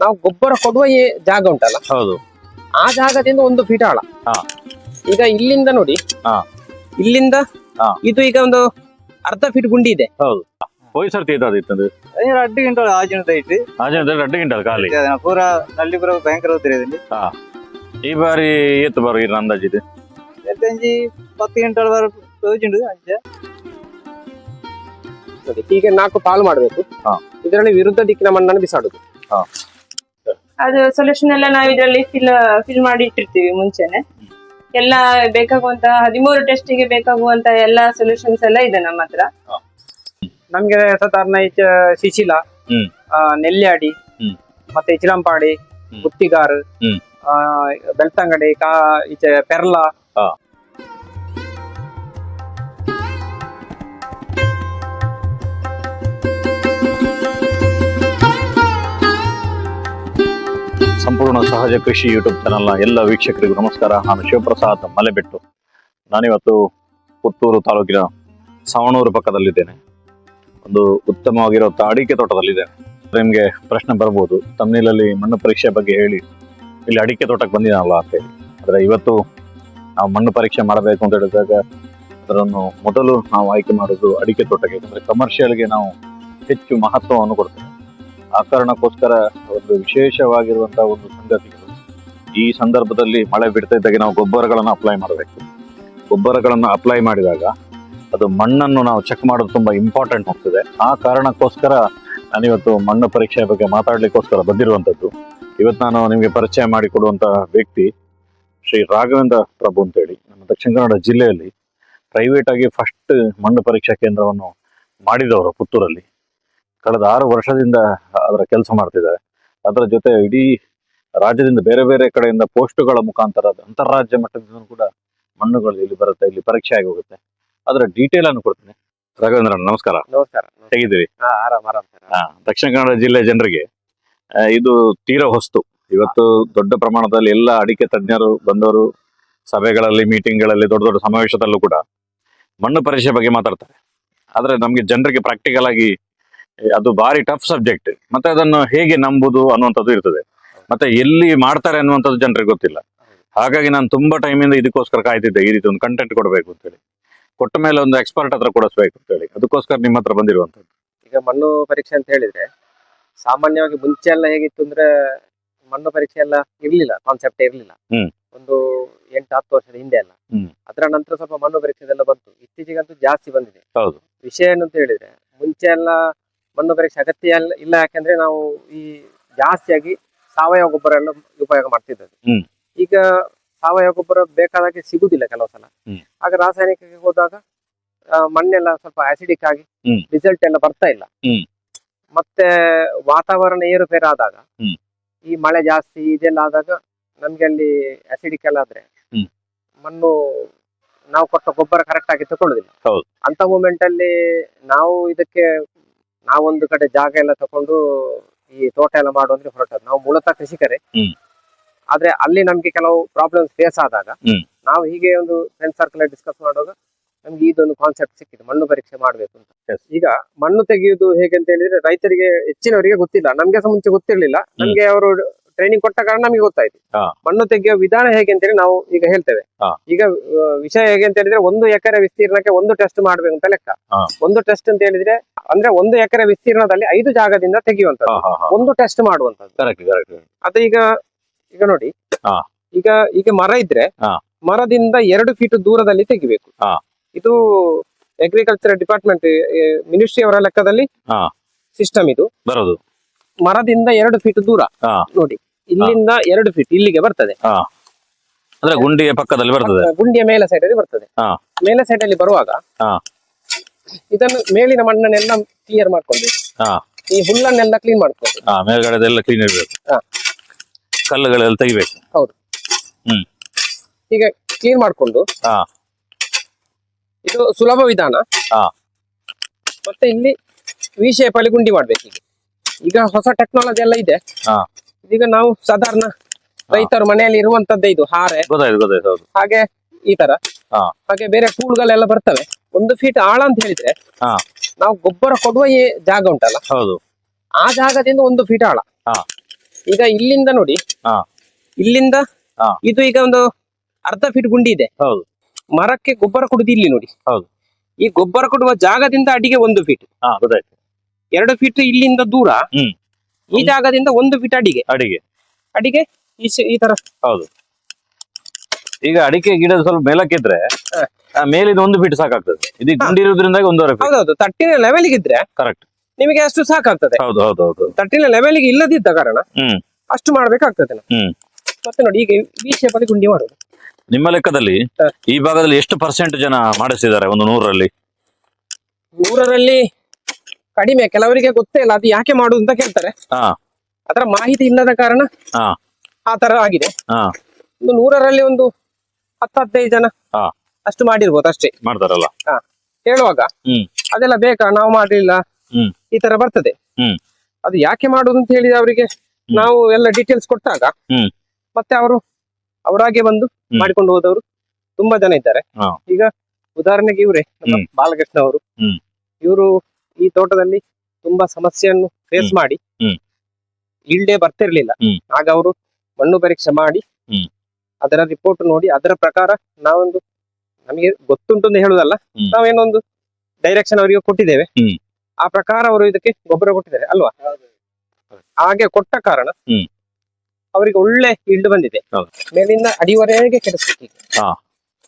ನಾವು ಗೊಬ್ಬರ ಕೊಡುವ ಈ ಜಾಗ ಉಂಟಲ್ಲ? ಹೌದು. ಆ ಜಾಗದಿಂದ ಒಂದು ಫೀಟ್ ಆಳ. ಹಾ. ಈಗ ಇಲ್ಲಿಂದ ನೋಡಿ. ಹಾ. ಇಲ್ಲಿಂದ ಹಾ. ಇದು ಈಗ ಒಂದು ಅರ್ಧ ಫೀಟ್ ಗುಂಡಿ ಇದೆ. ಹೌದು. ಹೋಯ್ ಸರ್ತಿ ಇದ್ದದಿತ್ತಂದು ಅಡ್ಡು ಗಂಟೆ ಆಜಿನದ ಇಟ್ಟು ಆಜನ ಅಡ್ಡ ಗಂಟಲ್ ಖಾಲಿ. ಪೂರ ನಲ್ಲಿ ಪೂರ ಭಯಂಕರ ಹೋಗ್ತಿರೋದ್ರಲ್ಲಿ ಈ ಬಾರಿ ಏತ್ ಬರೋ ಇರ ಅಂದಾಜಿದೆ ಎತ್ತಂಜಿ ಪತ್ತು ಗಂಟೆ ಬರ ತೋಜಿಂಡು ಅಂಚೆ. ಈಗ ನಾಲ್ಕು ಪಾಲು ಮಾಡಬೇಕು. ಹಾ. ಇದರಲ್ಲಿ ವಿರುದ್ಧ ದಿಕ್ಕಿನ ಮಣ್ಣನ್ನು ಬಿಸಾಡುದು. ಅದು ಸೊಲ್ಯೂಷನ್ ಎಲ್ಲ ನಾವು ಇದರಲ್ಲಿ ಫಿಲ್ ಫಿಲ್ ಮಾಡಿ ಇಟ್ಟಿರ್ತೀವಿ ಮುಂಚೆನೆ ಎಲ್ಲ ಬೇಕಾಗುವಂತಹ ಹದಿಮೂರು ಟೆಸ್ಟಿಗೆ ಬೇಕಾಗುವಂತ ಎಲ್ಲ ಸೊಲ್ಯೂಷನ್ಸ್ ಎಲ್ಲ ಇದೆ ನಮ್ಮ ಹತ್ರ ನಮ್ಗೆ ಸಾಧಾರಣ ಈಚ ಶಿಶಿಲ. ಆ, ನೆಲ್ಯಾಡಿ ಹ್ಮ್. ಮತ್ತೆ ಚಿಲಂಪಾಡಿ. ಗುತ್ತಿಗಾರ್ ಆ, ಬೆಳ್ತಂಗಡಿ ಕಾ ಈಚೆ ಪೆರ್ಲಾ ಹಾ. ಸಂಪೂರ್ಣ ಸಹಜ ಕೃಷಿ ಯೂಟ್ಯೂಬ್ ಚಾನಲ್ನ ಎಲ್ಲ ವೀಕ್ಷಕರಿಗೂ ನಮಸ್ಕಾರ. ನಾನು ಶಿವಪ್ರಸಾದ್ ಮಲೆಬೆಟ್ಟು. ನಾನಿವತ್ತು ಪುತ್ತೂರು ತಾಲೂಕಿನ ಸವಣೂರು ಪಕ್ಕದಲ್ಲಿದ್ದೇನೆ. ಒಂದು ಉತ್ತಮವಾಗಿರೋ ಅಡಿಕೆ ತೋಟದಲ್ಲಿದ್ದೇನೆ ನಿಮಗೆ ಪ್ರಶ್ನೆ ಬರ್ಬೋದು. ತಮ್ಮನೇಲಲ್ಲಿ ಮಣ್ಣು ಪರೀಕ್ಷೆ ಬಗ್ಗೆ ಹೇಳಿ. ಇಲ್ಲಿ ಅಡಿಕೆ ತೋಟಕ್ಕೆ ಬಂದಿದ್ದಾನಲ್ಲ ಅಂತೇಳಿ ಆದರೆ ಇವತ್ತು ನಾವು ಮಣ್ಣು ಪರೀಕ್ಷೆ ಮಾಡಬೇಕು ಅಂತ ಹೇಳಿದಾಗ ಅದರನ್ನು ಮೊದಲು ನಾವು ಆಯ್ಕೆ ಮಾಡೋದು ಅಡಿಕೆ ತೋಟಕ್ಕೆ. ಯಾಕಂದರೆ ಕಮರ್ಷಿಯಲ್ಗೆ ನಾವು ಹೆಚ್ಚು ಮಹತ್ವವನ್ನು ಕೊಡ್ತೇವೆ. ಆ ಕಾರಣಕ್ಕೋಸ್ಕರ ಒಂದು ವಿಶೇಷವಾಗಿರುವಂತಹ ಒಂದು ಸಂಗತಿಗಳು. ಈ ಸಂದರ್ಭದಲ್ಲಿ ಮಳೆ ಬಿಡ್ತಾ ಇದ್ದಾಗ ನಾವು ಗೊಬ್ಬರಗಳನ್ನು ಅಪ್ಲೈ ಮಾಡಬೇಕು. ಗೊಬ್ಬರಗಳನ್ನು ಅಪ್ಲೈ ಮಾಡಿದಾಗ ಅದು ಮಣ್ಣನ್ನು ನಾವು ಚೆಕ್ ಮಾಡೋದು ತುಂಬಾ ಇಂಪಾರ್ಟೆಂಟ್ ಆಗ್ತದೆ. ಆ ಕಾರಣಕ್ಕೋಸ್ಕರ ನಾನಿವತ್ತು ಮಣ್ಣು ಪರೀಕ್ಷೆಯ ಬಗ್ಗೆ ಮಾತಾಡ್ಲಿಕ್ಕೋಸ್ಕರ ಬಂದಿರುವಂಥದ್ದು. ಇವತ್ತು ನಾನು ನಿಮಗೆ ಪರಿಚಯ ಮಾಡಿಕೊಡುವಂಥ ವ್ಯಕ್ತಿ ಶ್ರೀ ರಾಘವೇಂದ್ರ ಪ್ರಭು ಅಂತೇಳಿ. ನಮ್ಮ ದಕ್ಷಿಣ ಕನ್ನಡ ಜಿಲ್ಲೆಯಲ್ಲಿ ಪ್ರೈವೇಟ್ ಆಗಿ ಫಸ್ಟ್ ಮಣ್ಣು ಪರೀಕ್ಷಾ ಕೇಂದ್ರವನ್ನು ಮಾಡಿದವರು ಪುತ್ತೂರಲ್ಲಿ. ಕಳೆದ ಆರು ವರ್ಷದಿಂದ ಅದರ ಕೆಲಸ ಮಾಡ್ತಿದ್ದಾರೆ. ಅದರ ಜೊತೆ ಇಡೀ ರಾಜ್ಯದಿಂದ ಬೇರೆ ಬೇರೆ ಕಡೆಯಿಂದ ಪೋಸ್ಟ್ಗಳ ಮುಖಾಂತರ ಅಂತಾರಾಜ್ಯ ಮಟ್ಟದಿಂದ ಕೂಡ ಮಣ್ಣುಗಳು ಇಲ್ಲಿ ಬರುತ್ತೆ ಇಲ್ಲಿ ಪರೀಕ್ಷೆ ಆಗಿ ಹೋಗುತ್ತೆ. ಅದರ ಡೀಟೇಲ್ ಅನ್ನು ಕೊಡ್ತೀನಿ. ರಾಘವೇಂದ್ರ ನಮಸ್ಕಾರ. ನಮಸ್ಕಾರ. ಹೇಗಿದ್ದೀರಿ? ಹಾ, ದಕ್ಷಿಣ ಕನ್ನಡ ಜಿಲ್ಲೆ ಜನರಿಗೆ ಇದು ತೀರ ಹೊಸ್ತು. ಇವತ್ತು ದೊಡ್ಡ ಪ್ರಮಾಣದಲ್ಲಿ ಎಲ್ಲ ಅಡಿಕೆ ತಜ್ಞರು ಬಂದವರು ಸಭೆಗಳಲ್ಲಿ ಮೀಟಿಂಗ್ಗಳಲ್ಲಿ ದೊಡ್ಡ ದೊಡ್ಡ ಸಮಾವೇಶದಲ್ಲೂ ಕೂಡ ಮಣ್ಣು ಪರೀಕ್ಷೆ ಬಗ್ಗೆ ಮಾತಾಡ್ತಾರೆ. ಆದ್ರೆ ನಮ್ಗೆ ಜನರಿಗೆ ಪ್ರಾಕ್ಟಿಕಲ್ ಆಗಿ ಅದು ಭಾರಿ ಟಫ್ ಸಬ್ಜೆಕ್ಟ್ ಮತ್ತೆ ಅದನ್ನು ಹೇಗೆ ನಂಬುದು ಅನ್ನುವಂಥದ್ದು ಇರ್ತದೆ. ಮತ್ತೆ ಎಲ್ಲಿ ಮಾಡ್ತಾರೆ ಅನ್ನುವಂಥದ್ದು ಜನರಿಗೆ ಗೊತ್ತಿಲ್ಲ. ಹಾಗಾಗಿ ನಾನು ತುಂಬಾ ಟೈಮಿಂದ ಇದಕ್ಕೋಸ್ಕರ ಕಾಯ್ತಿದ್ದೆ ಈ ರೀತಿ ಒಂದು ಕಂಟೆಂಟ್ ಕೊಡಬೇಕು ಅಂತೇಳಿ ಕೊಟ್ಟ ಮೇಲೆ ಒಂದು ಎಕ್ಸ್ಪರ್ಟ್ ಹತ್ರ ಕೊಡಿಸ್ಬೇಕು ಅಂತೇಳಿ ಅದಕ್ಕೋಸ್ಕರ ನಿಮ್ಮ ಹತ್ರ ಬಂದಿರುವಂತದ್ದು ಈಗ ಮಣ್ಣು ಪರೀಕ್ಷೆ ಅಂತ ಹೇಳಿದ್ರೆ ಸಾಮಾನ್ಯವಾಗಿ ಮುಂಚೆ ಎಲ್ಲ ಹೇಗಿತ್ತು ಅಂದ್ರೆ ಮಣ್ಣು ಪರೀಕ್ಷೆ ಎಲ್ಲ ಇರ್ಲಿಲ್ಲ ಕಾನ್ಸೆಪ್ಟ್ ಇರ್ಲಿಲ್ಲ. ಹ್ಮ್. ಒಂದು ಎಂಟು ಹತ್ತು ವರ್ಷದ ಹಿಂದೆ ಎಲ್ಲ ಹ್ಮ್. ಅದರ ನಂತರ ಸ್ವಲ್ಪ ಮಣ್ಣು ಪರೀಕ್ಷೆದೆಲ್ಲ ಬಂತು. ಇತ್ತೀಚೆಗಂತೂ ಜಾಸ್ತಿ ಬಂದಿದೆ. ಹೌದು. ವಿಷಯ ಏನು ಅಂತ ಹೇಳಿದ್ರೆ ಮುಂಚೆ ಎಲ್ಲ ಮಣ್ಣು ಪರೀಕ್ಷೆ ಅಗತ್ಯ ಇಲ್ಲ. ಯಾಕಂದ್ರೆ ನಾವು ಈ ಜಾಸ್ತಿಯಾಗಿ ಸಾವಯವ ಗೊಬ್ಬರ ಎಲ್ಲ ಉಪಯೋಗ ಮಾಡ್ತಿದ್ದೇವೆ ಈಗ ಸಾವಯವ ಗೊಬ್ಬರ ಬೇಕಾದಾಗೆ ಸಿಗುದಿಲ್ಲ ಕೆಲವು ಸಲ. ಆಗ ರಾಸಾಯನಿಕಕ್ಕೆ ಹೋದಾಗ ಮಣ್ಣೆಲ್ಲ ಸ್ವಲ್ಪ ಆಸಿಡಿಕ್ ಆಗಿ. ರಿಸಲ್ಟ್ ಎಲ್ಲ ಬರ್ತಾ ಇಲ್ಲ. ಮತ್ತೆ ವಾತಾವರಣ ಏರುಪೇರು ಆದಾಗ ಈ ಮಳೆ ಜಾಸ್ತಿ ಇದೆಲ್ಲ ಆದಾಗ ನಮ್ಗೆ ಅಲ್ಲಿ ಆಸಿಡಿಕ್ ಎಲ್ಲ ಆದ್ರೆ ಮಣ್ಣು ನಾವು ಕೊಟ್ಟ ಗೊಬ್ಬರ ಕರೆಕ್ಟ್ ಆಗಿ ತಗೊಳ್ಳುದಿಲ್ಲ. ಅಂತ ಮೂಮೆಂಟ್ ಅಲ್ಲಿ ನಾವು ಇದಕ್ಕೆ ನಾವೊಂದು ಕಡೆ ಜಾಗ ಎಲ್ಲ ತಕೊಂಡು ಈ ತೋಟ ಎಲ್ಲ ಮಾಡುವಂದ್ರೆ ಹೊರಟದ್ದು. ನಾವು ಮೂಲತಃ ಕೃಷಿಕರೇ. ಆದ್ರೆ ಅಲ್ಲಿ ನಮ್ಗೆ ಕೆಲವು ಪ್ರಾಬ್ಲಮ್ಸ್ ಫೇಸ್ ಆದಾಗ ನಾವು ಹೀಗೆ ಒಂದು ಫ್ರೆಂಡ್ ಸರ್ಕಲ್ ಡಿಸ್ಕಸ್ ಮಾಡುವಾಗ ನಮ್ಗೆ ಇದೊಂದು ಕಾನ್ಸೆಪ್ಟ್ ಸಿಕ್ಕಿದೆ ಮಣ್ಣು ಪರೀಕ್ಷೆ ಮಾಡಬೇಕು ಅಂತ. ಈಗ ಮಣ್ಣು ತೆಗೆಯುವುದು ಹೇಗೆ ಅಂತ ಹೇಳಿದ್ರೆ ರೈತರಿಗೆ ಹೆಚ್ಚಿನವರಿಗೆ ಗೊತ್ತಿಲ್ಲ. ನಮ್ಗೆ ಸಹ ಮುಂಚೆ ಗೊತ್ತಿರ್ಲಿಲ್ಲ. ನಮ್ಗೆ ಅವರು ಟ್ರೈನಿಂಗ್ ಕೊಟ್ಟ ಕಾರಣ ನಮಗೆ ಗೊತ್ತಾಯ್ತು. ಮಣ್ಣು ತೆಗೆಯುವ ವಿಧಾನ ಹೇಗೆ ಅಂತೇಳಿ ನಾವು ಈಗ ಹೇಳ್ತೇವೆ. ಈಗ ವಿಷಯ ಹೇಗೆ ಅಂತ ಹೇಳಿದ್ರೆ ಒಂದು ಎಕರೆ ವಿಸ್ತೀರ್ಣಕ್ಕೆ ಒಂದು ಟೆಸ್ಟ್ ಮಾಡ್ಬೇಕು ಅಂತ ಲೆಕ್ಕ ಒಂದು ಟೆಸ್ಟ್ ಅಂತ ಹೇಳಿದ್ರೆ ಅಂದ್ರೆ ಒಂದು ಎಕರೆ ವಿಸ್ತೀರ್ಣದಲ್ಲಿ ಐದು ಜಾಗದಿಂದ ತೆಗೆಯುವಂತ ಒಂದು ಟೆಸ್ಟ್ ಮಾಡುವಂತದ್ದು ಅದು ಈಗ ಈಗ ನೋಡಿ. ಈಗ ಈಗ ಮರ ಇದ್ರೆ ಮರದಿಂದ ಎರಡು ಫೀಟ್ ದೂರದಲ್ಲಿ ತೆಗಿಬೇಕು. ಇದು ಅಗ್ರಿಕಲ್ಚರ್ ಡಿಪಾರ್ಟ್ಮೆಂಟ್ ಮಿನಿಸ್ಟ್ರಿ ಅವರ ಲೆಕ್ಕದಲ್ಲಿ ಸಿಸ್ಟಮ್ ಇದು. ಬರೋದು. ಮರದಿಂದ ಎರಡು ಫೀಟ್ ದೂರ. ನೋಡಿ. ಇಲ್ಲಿಂದ ಎರಡು ಫೀಟ್ ಇಲ್ಲಿಗೆ ಬರ್ತದೆ. ಅಂದ್ರೆ ಗುಂಡಿಯ ಪಕ್ಕದಲ್ಲಿ ಬರ್ತದೆ. ಗುಂಡಿಯ ಮೇಲೆ ಸೈಡ್ ಅಲ್ಲಿ ಬರ್ತದೆ. ಹಾ. ಮೇಲೆ ಸೈಡ್ ಅಲ್ಲಿ ಬರುವಾಗ ಹಾ. ಇದನ್ನು ಮೇಲಿನ ಮಣ್ಣನ್ನೆಲ್ಲ ಕ್ಲಿಯರ್ ಮಾಡ್ಕೊಂಡು ಹಾ. ಈ ಹುಲ್ಲನ್ನೆಲ್ಲ ಕ್ಲೀನ್ ಮಾಡ್ಕೊಂಡು ಹಾ ಮೇಲ್ಗಡೆದೆಲ್ಲ ಕ್ಲೀನ್ ಇರ್ಬೇಕು. ಹಾ. ಕಲ್ಲುಗಳೆಲ್ಲ ತೆಗಿಬೇಕು. ಹೌದು. ಹೀಗೆ ಕ್ಲೀನ್ ಮಾಡ್ಕೊಂಡು ಹಾ. ಇದು ಸುಲಭ ವಿಧಾನ. ಹಾ. ಮತ್ತೆ ಇಲ್ಲಿ ವಿ ಶೇಪ್ ಅಲ್ಲಿ ಗುಂಡಿ ಮಾಡ್ಬೇಕು ಈಗ ಈಗ ಹೊಸ ಟೆಕ್ನಾಲಜಿ ಎಲ್ಲ ಇದೆ. ಹಾ. ಈಗ ನಾವು ಸಾಧಾರಣ ರೈತರು ಮನೆಯಲ್ಲಿ ಇರುವಂತದ್ದೇ ಇದು ಹಾರೆ. ಗೊತ್ತಾಯ್ತು ಗೊತ್ತಾಯ್ತು ಹೌದು. ಹಾಗೆ ಈ ತರ. ಹಾಗೆ ಬೇರೆ ಟೂಲ್ಗಳೆಲ್ಲ ಬರ್ತವೆ. ಒಂದು ಫೀಟ್ ಆಳ ಅಂತ ಹೇಳಿದ್ರೆ. ನಾವು ಗೊಬ್ಬರ ಕೊಡುವ ಈ ಜಾಗ ಉಂಟಲ್ಲ? ಹೌದು. ಆ ಜಾಗದಿಂದ ಒಂದು ಫೀಟ್ ಆಳ. ಈಗ ಇಲ್ಲಿಂದ ನೋಡಿ. ಇಲ್ಲಿಂದ ಇದು ಈಗ ಒಂದು ಅರ್ಧ ಫೀಟ್ ಗುಂಡಿ ಇದೆ. ಹೌದು. ಮರಕ್ಕೆ ಗೊಬ್ಬರ ಕೊಡುದು ಇಲ್ಲಿ ನೋಡಿ. ಹೌದು. ಈ ಗೊಬ್ಬರ ಕೊಡುವ ಜಾಗದಿಂದ ಅಡಿಗೆ ಒಂದು ಫೀಟ್ ಎರಡು ಫೀಟ್ ಇಲ್ಲಿಂದ ದೂರ. ಈ ಜಾಗದಿಂದ ಒಂದು ಫೀಟ್ ಅಡಿಗೆ. ಅಡಿಗೆ. ಅಡಿಗೆ ಈ ಈ ತರ ಹೌದು. ಈಗ ಅಡಿಕೆ ಗಿಡ ಸ್ವಲ್ಪ ಮೇಲಕ್ಕಿದ್ರೆ ಮೇಲಿದ ಆ ಮೇಲಿಂದ ಒಂದು ಫೀಟ್ ಸಾಕಾಗ್ತದೆ. ಇದು ಗುಂಡಿರೋದ್ರಿಂದ ಒಂದೂವರೆ ಫೀಟ್. ಹೌದೌದು. ತಟ್ಟಿನ ಲೆವೆಲ್ಗೆ ಇದ್ರೆ ಕರೆಕ್ಟ್ ನಿಮಗೆ ಅಷ್ಟು ಸಾಕಾಗ್ತದೆ. ಹೌದು ಹೌದು ಹೌದು. ತಟ್ಟಿನ ಲೆವೆಲ್ಗೆ ಇಲ್ಲದಿದ್ದ ಕಾರಣ ಹ್ಮ್. ಅಷ್ಟು ಮಾಡ್ಬೇಕಾಗ್ತದೆ ನಾವು. ಹ್ಮ್. ಮತ್ತೆ ನೋಡಿ ಈಗ ಈ ಶೇಪ್ ಅಲ್ಲಿ ಗುಂಡಿ ಮಾಡುದು. ನಿಮ್ಮ ಲೆಕ್ಕದಲ್ಲಿ ಹಾ. ಈ ಭಾಗದಲ್ಲಿ ಎಷ್ಟು ಪರ್ಸೆಂಟ್ ಜನ ಮಾಡಿಸಿದ್ದಾರೆ ಒಂದು ನೂರರಲ್ಲಿ ನೂರರಲ್ಲಿ ಕಡಿಮೆ ಕೆಲವರಿಗೆ ಗೊತ್ತೇ ಇಲ್ಲ ಅದು ಯಾಕೆ ಮಾಡುದು ಅಂತ ಕೇಳ್ತಾರೆ. ಹಾ. ಅದರ ಮಾಹಿತಿ ಇಲ್ಲದ ಕಾರಣ ಹಾ. ಆ ತರ ಆಗಿದೆ. ಹಾ. ಒಂದು ನೂರರಲ್ಲಿ ಒಂದು ಹತ್ತು ಹದಿನೈದು ಜನ ಹಾ. ಅಷ್ಟು ಮಾಡಿರ್ಬೋದು ಅಷ್ಟೇ. ಮಾಡ್ತಾರಲ್ಲ? ಹೇಳುವಾಗ ಹ್ಮ್. ಅದೆಲ್ಲ ಬೇಕಾ? ನಾವು ಮಾಡ್ಲಿಲ್ಲ. ಹ್ಮ್. ಈ ತರ ಬರ್ತದೆ. ಹ್ಮ್. ಅದು ಯಾಕೆ ಮಾಡುದು ಅಂತ ಹೇಳಿ ಅವರಿಗೆ ನಾವು ಎಲ್ಲ ಡೀಟೇಲ್ಸ್ ಕೊಟ್ಟಾಗ ಹ್ಮ್. ಮತ್ತೆ ಅವರು ಅವರಾಗೆ ಬಂದು. ಮಾಡಿಕೊಂಡು ಹೋದವರು ತುಂಬಾ ಜನ ಇದ್ದಾರೆ. ಹಾ. ಈಗ ಉದಾಹರಣೆಗೆ ಇವ್ರೆ ನಮ್ಮ ಹ್ಮ್. ಬಾಲಕೃಷ್ಣ ಅವರು. ಹ್ಮ್. ಇವರು ಈ ತೋಟದಲ್ಲಿ ತುಂಬಾ ಸಮಸ್ಯೆಯನ್ನು ಫೇಸ್ ಮಾಡಿ. ಇಲ್ಡೇ ಬರ್ತಿರ್ಲಿಲ್ಲ. ಆಗ ಅವರು ಮಣ್ಣು ಪರೀಕ್ಷೆ ಮಾಡಿ. ಅದರ ರಿಪೋರ್ಟ್ ನೋಡಿ ಅದರ ಪ್ರಕಾರ ನಾವೊಂದು ನಮಗೆ ಗೊತ್ತುಂಟು ಅಂತ ಹೇಳುದಲ್ಲ. ನಾವೇನೊಂದು ಡೈರೆಕ್ಷನ್ ಅವರಿಗೆ ಕೊಟ್ಟಿದ್ದೇವೆ ಆ ಪ್ರಕಾರ ಅವರು ಇದಕ್ಕೆ ಗೊಬ್ಬರ ಕೊಟ್ಟಿದ್ದಾರೆ ಅಲ್ವಾ ಹಾಗೆ ಕೊಟ್ಟ ಕಾರಣ ಅವರಿಗೆ ಒಳ್ಳೆ ಇಲ್ಡ್ ಬಂದಿದೆ. ಮೇಲಿಂದ ಅಡಿವರೆಗೆ ಕೆಡಿಸ್ಬೇಕು.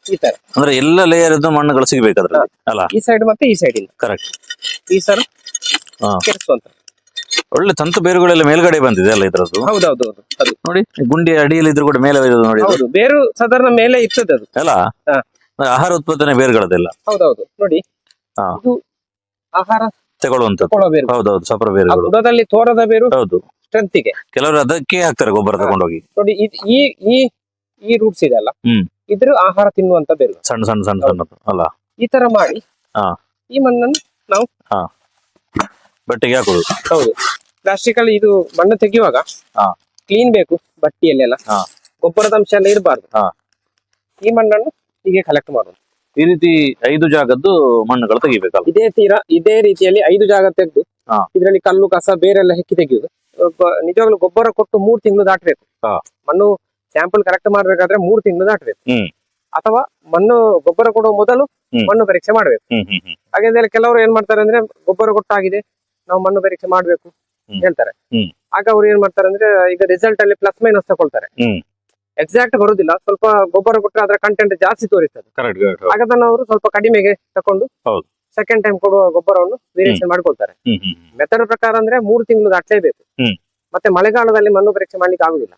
ಈ ತರ. ಅಂದ್ರೆ ಎಲ್ಲ ಲೇಯರ್ ಮಣ್ಣುಗಳು ಸಿಗಬೇಕಾದ್ರೆ ಅಲ್ಲ? ಈ ಸೈಡ್ ಮತ್ತೆ ಈ ಸೈಡ್ ಇಂದ. ಕರೆಕ್ಟ್ ಈ ಸರ್ ಹಾ. ಒಳ್ಳೆ ತಂತು ಬೇರುಗಳೆಲ್ಲ ಮೇಲ್ಗಡೆ ಬಂದಿದೆ ಅಲ್ಲ ಇದ್ರದ್ದು? ಹೌದೌದು ಹೌದು. ಅದು. ನೋಡಿ ಗುಂಡಿ ಅಡಿಯಲ್ಲಿ ಇದ್ರು ಕೂಡ ಮೇಲೆ ಇರೋದು ನೋಡಿ. ಹೌದು ಬೇರು ಸಾಧಾರಣ ಮೇಲೆ ಇರ್ತದೆ ಅದು. ಅಲ್ಲ? ಹಾ. ಆಹಾರ ಉತ್ಪಾದನೆ ಬೇರುಗಳದೆಲ್ಲ ಹೌದೌದು ನೋಡಿ. ಹಾ. ಇದು ಆಹಾರ ತಗೊಳ್ಳುವಂತದ್ದು ತಗೊಳ್ಳೋ ಬೇರು. ಹೌದೌದು ಸಪರ ಆ ಬೇರುಗಳು. ಬುಡದಲ್ಲಿ ತೋರದ ಬೇರು ಹೌದು. ಸ್ಟ್ರೆಂತ್ಗೆ ಕೆಲವರು ಅದಕ್ಕೆ ಹಾಕ್ತಾರೆ ಗೊಬ್ಬರ ತಗೊಂಡೋಗಿ. ನೋಡಿ ಇದ್- ಈ ಈ ಈ ರೂಟ್ಸ್ ಇದೆ ಅಲ್ಲ? ಹ್ಮ್. ಇದ್ರ ಆಹಾರ ತಿನ್ನುವಂತ ಬೇರು ಸಣ್ಣ ಸಣ್ಣ ಸಣ್ಣ ಸಣ್ಣದು ಅಲ್ಲ ಈ ತರ ಮಾಡಿ ಹಾ. ಈ ಮಣ್ಣನ್ನು ನಾವು ಬಟ್ಟೆಗೆ ಹಾಕೋದು ಹೌದು ಪ್ಲಾಸ್ಟಿಕ್ ಅಲ್ಲಿ ಇದು ಮಣ್ಣು ತೆಗೆಯುವಾಗ ಹಾ. ಕ್ಲೀನ್ ಬೇಕು ಬಟ್ಟಿಯಲ್ಲೆಲ್ಲ ಹಾ. ಗೊಬ್ಬರದ ಅಂಶ ಎಲ್ಲ ಇರಬಾರ್ದು ಹಾ. ಈ ಮಣ್ಣನ್ನು ಹೀಗೆ ಕಲೆಕ್ಟ್ ಮಾಡೋದು ಈ ರೀತಿ ಐದು ಜಾಗದ್ದು ಮಣ್ಣುಗಳು ತೆಗಿಬೇಕಲ್ಲ ಇದೇ ತೀರ ಇದೇ ರೀತಿಯಲ್ಲಿ ಐದು ಜಾಗ ತೆಗೆದು ಹಾ. ಇದರಲ್ಲಿ ಕಲ್ಲು ಕಸ ಬೇರೆಲ್ಲ ಹೆಕ್ಕಿ ತೆಗೆಯುವುದು ಒಬ್ಬ- ನಿಜವಾಗ್ಲೂ ಗೊಬ್ಬರ ಕೊಟ್ಟು ಮೂರು ತಿಂಗಳು ದಾಟಬೇಕು ಹಾ. ಮಣ್ಣು ಸ್ಯಾಂಪಲ್ ಕಲೆಕ್ಟ್ ಮಾಡ್ಬೇಕಾದ್ರೆ ಮೂರು ತಿಂಗಳು ದಾಟಬೇಕು. ಅಥವಾ ಮಣ್ಣು ಗೊಬ್ಬರ ಕೊಡುವ ಮೊದಲು ಮಣ್ಣು ಪರೀಕ್ಷೆ ಮಾಡಬೇಕು ಹಾಗೆ ಹಾಗಾದ್ರೆ ಕೆಲವರು ಏನ್ ಮಾಡ್ತಾರೆ ಅಂದ್ರೆ ಗೊಬ್ಬರ ಕೊಟ್ಟಾಗಿದೆ ನಾವು ಮಣ್ಣು ಪರೀಕ್ಷೆ ಮಾಡ್ಬೇಕು. ಹೇಳ್ತಾರೆ. ಆಗ ಅವ್ರು ಏನ್ ಮಾಡ್ತಾರೆ ಅಂದ್ರೆ ಈಗ ರಿಸಲ್ಟ್ ಅಲ್ಲಿ ಪ್ಲಸ್ ಮೈನಸ್ ತಗೊಳ್ತಾರೆ. ಎಕ್ಸಾಕ್ಟ್ ಬರುದಿಲ್ಲ ಸ್ವಲ್ಪ ಗೊಬ್ಬರ ಕೊಟ್ಟರೆ ಅದರ ಕಂಟೆಂಟ್ ಜಾಸ್ತಿ ತೋರಿಸ್ತದೆ ಕರೆಕ್ಟ್ ಕರೆಕ್ಟ್ ಆಗ ಅದನ್ನ ಅವರು ಸ್ವಲ್ಪ ಕಡಿಮೆಗೆ ತಕೊಂಡು. ಸೆಕೆಂಡ್ ಟೈಮ್ ಕೊಡುವ ಗೊಬ್ಬರವನ್ನು ವೇರಿಯೇಷನ್ ಮಾಡ್ಕೊಳ್ತಾರೆ ಮೆಥಡ್ ಪ್ರಕಾರ ಅಂದ್ರೆ ಮೂರು ತಿಂಗಳು ದಾಟಲೇಬೇಕು. ಮತ್ತೆ ಮಳೆಗಾಲದಲ್ಲಿ ಮಣ್ಣು ಪರೀಕ್ಷೆ ಮಾಡ್ಲಿಕ್ಕೆ ಆಗುದಿಲ್ಲ.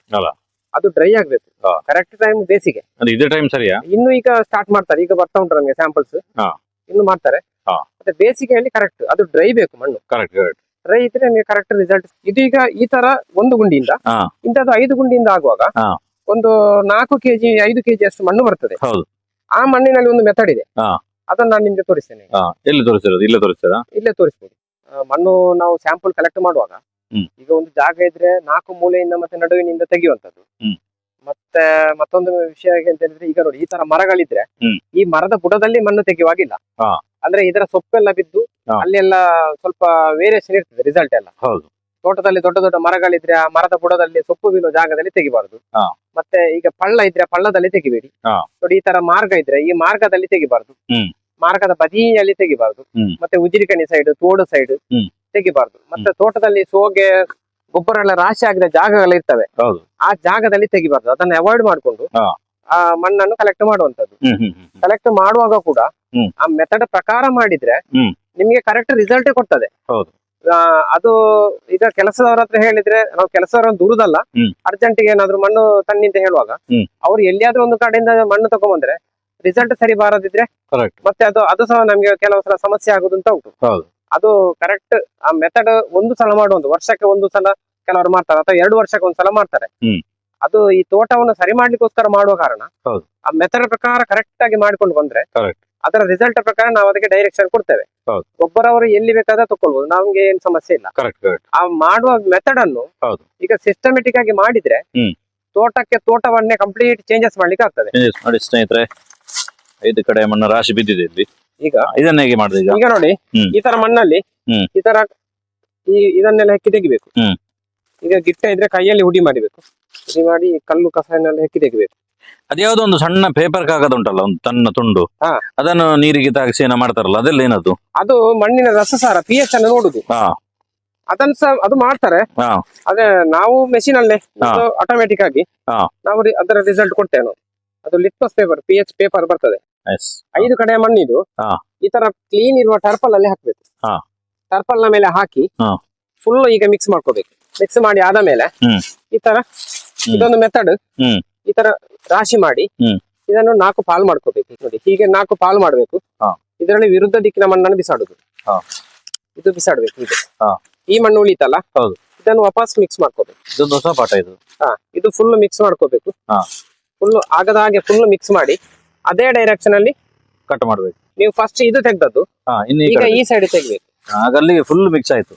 ಅದು ಡ್ರೈ ಆಗ್ಬೇಕು ಹಾ. ಕರೆಕ್ಟ್ ಟೈಮ್ ಬೇಸಿಗೆ ಅಂದ್ರೆ ಇದೇ ಟೈಮ್ ಸರಿಯಾ ಇನ್ನು ಈಗ ಸ್ಟಾರ್ಟ್ ಮಾಡ್ತಾರೆ ಈಗ ಬರ್ತಾ ಉಂಟು ನಮಗೆ ಸ್ಯಾಂಪಲ್ಸ್ ಹಾ. ಇನ್ನು ಮಾಡ್ತಾರೆ ಹಾ. ಮತ್ತೆ ಬೇಸಿಗೆಯಲ್ಲಿ ಕರೆಕ್ಟ್ ಅದು ಡ್ರೈ ಬೇಕು ಮಣ್ಣು ಕರೆಕ್ಟ್ ಕರೆಕ್ಟ್ ಡ್ರೈ ಇದ್ರೆ ನಿಮಗೆ ಕರೆಕ್ಟ್ ರಿಸಲ್ಟ್ ಇದು ಈಗ ಈ ತರ ಒಂದು ಗುಂಡಿಯಿಂದ ಹಾ. ಇಂಥದ್ದು ಐದು ಗುಂಡಿಯಿಂದ ಆಗುವಾಗ ಹಾ. ಒಂದು ನಾಲ್ಕು ಕೆಜಿ ಐದು ಕೆಜಿ ಅಷ್ಟು ಮಣ್ಣು ಬರ್ತದೆ ಹೌದು. ಆ ಮಣ್ಣಿನಲ್ಲಿ ಒಂದು ಮೆಥಡ್ ಇದೆ ಹಾ. ಅದನ್ನ ನಾನು ನಿಮ್ಗೆ ತೋರಿಸ್ತೇನೆ ಹಾ ಎಲ್ಲಿ ತೋರಿಸಿರೋದು ಇಲ್ಲೇ ತೋರಿಸ್ತೀರಾ ಇಲ್ಲೇ ತೋರಿಸ್ಬೋದು ಆ, ಮಣ್ಣು ನಾವು ಸ್ಯಾಂಪಲ್ ಕಲೆಕ್ಟ್ ಮಾಡುವಾಗ. ಈಗ ಒಂದು ಜಾಗ ಇದ್ರೆ ನಾಲ್ಕು ಮೂಲೆಯಿಂದ ಮತ್ತೆ ನಡುವಿನಿಂದ ತೆಗೆಯುವಂತದ್ದು ಮತ್ತೆ ಮತ್ತೊಂದು ವಿಷಯ ಅಂತ ಹೇಳಿದ್ರೆ ಈಗ ನೋಡಿ ಈ ತರ ಮರಗಳಿದ್ರೆ ಈ ಮರದ ಬುಡದಲ್ಲಿ ಮಣ್ಣು ತೆಗೆಯುವಾಗಿಲ್ಲ. ಅಂದ್ರೆ ಇದರ ಸೊಪ್ಪೆಲ್ಲ ಬಿದ್ದು. ಅಲ್ಲೆಲ್ಲ ಸ್ವಲ್ಪ ವೇರಿಯೇಷನ್ ಇರ್ತದೆ ರಿಸಲ್ಟ್ ಎಲ್ಲ. ಹೌದು. ತೋಟದಲ್ಲಿ ದೊಡ್ಡ ದೊಡ್ಡ ಮರಗಳಿದ್ರೆ ಆ ಮರದ ಬುಡದಲ್ಲಿ ಸೊಪ್ಪು ಬೀಳುವ ಜಾಗದಲ್ಲಿ ತೆಗಿಬಾರದು. ಮತ್ತೆ ಈಗ ಪಳ್ಳ ಇದ್ರೆ ಪಳ್ಳದಲ್ಲಿ ತೆಗಿಬೇಡಿ. ನೋಡಿ ಈ ತರ ಮಾರ್ಗ ಇದ್ರೆ ಈ ಮಾರ್ಗದಲ್ಲಿ ತೆಗಿಬಾರ್ದು. ಮಾರ್ಗದ ಬದಿಯಲ್ಲಿ ತೆಗಿಬಾರ್ದು. ಮತ್ತೆ ಉಜಿರಿಕಣಿ ಸೈಡ್ ತೋಡು ಸೈಡ್. ತೆಗಿಬಾರ್ದು. ಮತ್ತೆ ತೋಟದಲ್ಲಿ ಸೋಗೆ ಗೊಬ್ಬರ ಎಲ್ಲ ರಾಶಿ ಆಗಿದ ಜಾಗಗಳು ಇರ್ತವೆ. ಆ ಜಾಗದಲ್ಲಿ ತೆಗಿಬಾರ್ದು. ಅದನ್ನ ಅವಾಯ್ಡ್ ಮಾಡ್ಕೊಂಡು ಆ ಮಣ್ಣನ್ನು ಕಲೆಕ್ಟ್ ಮಾಡುವಂತದ್ದು ಕಲೆಕ್ಟ್ ಮಾಡುವಾಗ ಕೂಡ ಆ ಮೆಥಡ್ ಪ್ರಕಾರ ಮಾಡಿದ್ರೆ ನಿಮ್ಗೆ ಕರೆಕ್ಟ್ ರಿಸಲ್ಟ್ ಕೊಡ್ತದೆ. ಅದು ಈಗ ಕೆಲಸದವ್ರ ಹತ್ರ ಹೇಳಿದ್ರೆ ನಾವು ಕೆಲಸದವರನ್ನು ದೂರದಲ್ಲ. ಅರ್ಜೆಂಟ್ ಏನಾದ್ರು ಮಣ್ಣು ತನ್ನಿ ಅಂತ ಹೇಳುವಾಗ. ಅವ್ರು ಎಲ್ಲಿಯಾದ್ರೂ ಒಂದು ಕಡೆಯಿಂದ ಮಣ್ಣು ತಗೊಂಡ್ಬಂದ್ರೆ ರಿಸಲ್ಟ್ ಸರಿ ಬಾರದಿದ್ರೆ ಮತ್ತೆ ಅದು ಅದು ಸಹ ನಮ್ಗೆ ಕೆಲವು ಸಲ ಸಮಸ್ಯೆ ಆಗುದು ಅಂತ ಉಂಟು. ಅದು ಕರೆಕ್ಟ್ ಆ ಮೆಥಡ್ ಒಂದು ಸಲ ಮಾಡುವಂತ ವರ್ಷಕ್ಕೆ ಒಂದು ಸಲ ಕೆಲವರು ಮಾಡ್ತಾರೆ ಅಥವಾ ಎರಡು ವರ್ಷಕ್ಕೆ ಒಂದ್ಸಲ ಮಾಡ್ತಾರೆ. ಅದು ಈ ತೋಟವನ್ನು ಸರಿ ಮಾಡ್ಲಿಕ್ಕೋಸ್ಕರ ಮಾಡುವ ಕಾರಣ. ಆ ಮೆಥಡ್ ಪ್ರಕಾರ ಕರೆಕ್ಟ್ ಆಗಿ ಮಾಡ್ಕೊಂಡು ಬಂದ್ರೆ ಅದರ ರಿಸಲ್ಟ್ ಪ್ರಕಾರ ನಾವು ಅದಕ್ಕೆ ಡೈರೆಕ್ಷನ್ ಕೊಡ್ತೇವೆ. ಒಬ್ಬರವರು ಎಲ್ಲಿ ಬೇಕಾದ್ರೆ ತಕೊಳ್ಬಹುದು ನಮ್ಗೆ ಏನ್ ಸಮಸ್ಯೆ ಇಲ್ಲ. ಆ ಮಾಡುವ ಮೆಥಡ್ ಅನ್ನು. ಈಗ ಸಿಸ್ಟಮೆಟಿಕ್ ಆಗಿ ಮಾಡಿದ್ರೆ ತೋಟಕ್ಕೆ ತೋಟವನ್ನೇ ಕಂಪ್ಲೀಟ್ ಚೇಂಜಸ್ ಮಾಡ್ಲಿಕ್ಕೆ ಆಗ್ತದೆ ಸ್ನೇಹಿತರೆ ಐದು ಕಡೆ ಮಣ್ಣು ರಾಶಿ ಬಿದ್ದಿದೆ ಇಲ್ಲಿ. ಈಗ? ಇದನ್ನ ಹೇಗೆ ಮಾಡುದು ಈಗ? ಈಗ ನೋಡಿ. ಈ ತರ ಮಣ್ಣಲ್ಲಿ ಹ್ಮ್. ಈ ತರ ಈ ಇದನ್ನೆಲ್ಲ ಹೆಕ್ಕಿ ತೆಗಿಬೇಕು. ಹ್ಮ್. ಈಗ ಗಿಟ್ಟ ಇದ್ರೆ ಕೈಯಲ್ಲಿ ಹುಡಿ ಮಾಡಿಬೇಕು. ಹುಡಿ ಮಾಡಿ ಕಲ್ಲು ಕಸನೆಲ್ಲ ಹೆಕ್ಕಿ ತೆಗಿಬೇಕು. ಅದ್ಯಾವುದೋ ಒಂದು ಸಣ್ಣ ಪೇಪರ್ ಕಾಗದ ಉಂಟಲ್ಲ ಒಂದು ತನ್ನ ತುಂಡು. ಹಾ. ಅದನ್ನು ನೀರಿಗೆ ತಾಗಿಸಿ ಏನೋ ಮಾಡ್ತಾರಲ್ಲ ಅದೆಲ್ಲ ಏನದು? ಅದು ಮಣ್ಣಿನ ರಸಸಾರ ಪಿ ಎಚ್ ಅನ್ನು ನೋಡುದು. ಹಾ. ಅದನ್ನ ಸಹ ಅದು ಮಾಡ್ತಾರೆ. ಹಾ. ಅದೇ ನಾವು ಮೆಷಿನ್ ಅಲ್ಲೇ ಹಾ. ಆಟೋಮೆಟಿಕ್ ಆಗಿ ಹಾ. ನಾವು ರಿ- ಅದರ ರಿಸಲ್ಟ್ ಕೊಡ್ತೇವೆ ನಾವು. ಅದು litmus paper P H paper ಬರ್ತದೆ. ಐದು ಕಡೆ ಮಣ್ಣಿದು. ಈ ತರ ಕ್ಲೀನ್ ಇರುವ ಟರ್ಪಲ್ ಅಲ್ಲಿ ಹಾಕ್ಬೇಕು. ಟರ್ಪಲ್ನ ಮೇಲೆ ಹಾಕಿ ಫುಲ್ ಈಗ ಮಿಕ್ಸ್ ಮಾಡ್ಕೋಬೇಕು ಮಿಕ್ಸ್ ಮಾಡಿ ಆದ ಮೇಲೆ ಈ ತರ ಇದೊಂದು ಮೆಥಡ್. ಈ ತರ ರಾಶಿ ಮಾಡಿ. ಇದನ್ನು ನಾಲ್ಕು ಪಾಲ್ ಮಾಡ್ಕೋಬೇಕು ನೋಡಿ ಹೀಗೆ ನಾಲ್ಕು ಪಾಲ್ ಮಾಡ್ಬೇಕು ಇದರಲ್ಲಿ ವಿರುದ್ಧ ದಿಕ್ಕಿನ ಮಣ್ಣನ್ನು ಬಿಸಾಡುದು. ಇದು ಬಿಸಾಡ್ಬೇಕು ಇದು. ಈ ಮಣ್ಣು ಉಳಿತಲ್ಲ ಹೌದು. ಇದನ್ನು ವಾಪಸ್ ಮಿಕ್ಸ್ ಮಾಡ್ಕೋಬೇಕು ಇದೊಂದು ಹೊಸ ಪಾಠ ಇದು ಹಾ ಇದು ಫುಲ್ ಮಿಕ್ಸ್ ಮಾಡ್ಕೋಬೇಕು. ಫುಲ್ ಆಗದ ಹಾಗೆ ಫುಲ್ ಮಿಕ್ಸ್ ಮಾಡಿ ಅದೇ ಡೈರೆಕ್ಷನ್ ಅಲ್ಲಿ ಕಟ್ ಮಾಡ್ಬೇಕು. ನೀವು ಫಸ್ಟ್ ಇದು ತೆಗ್ದದ್ದು. ಹಾ ಇನ್ನು ಈಗ ಈ ಸೈಡ್ ತೆಗ್ಬೇಕು. ಆಗ ಅಲ್ಲಿಗೆ ಫುಲ್ ಮಿಕ್ಸ್ ಆಯ್ತು.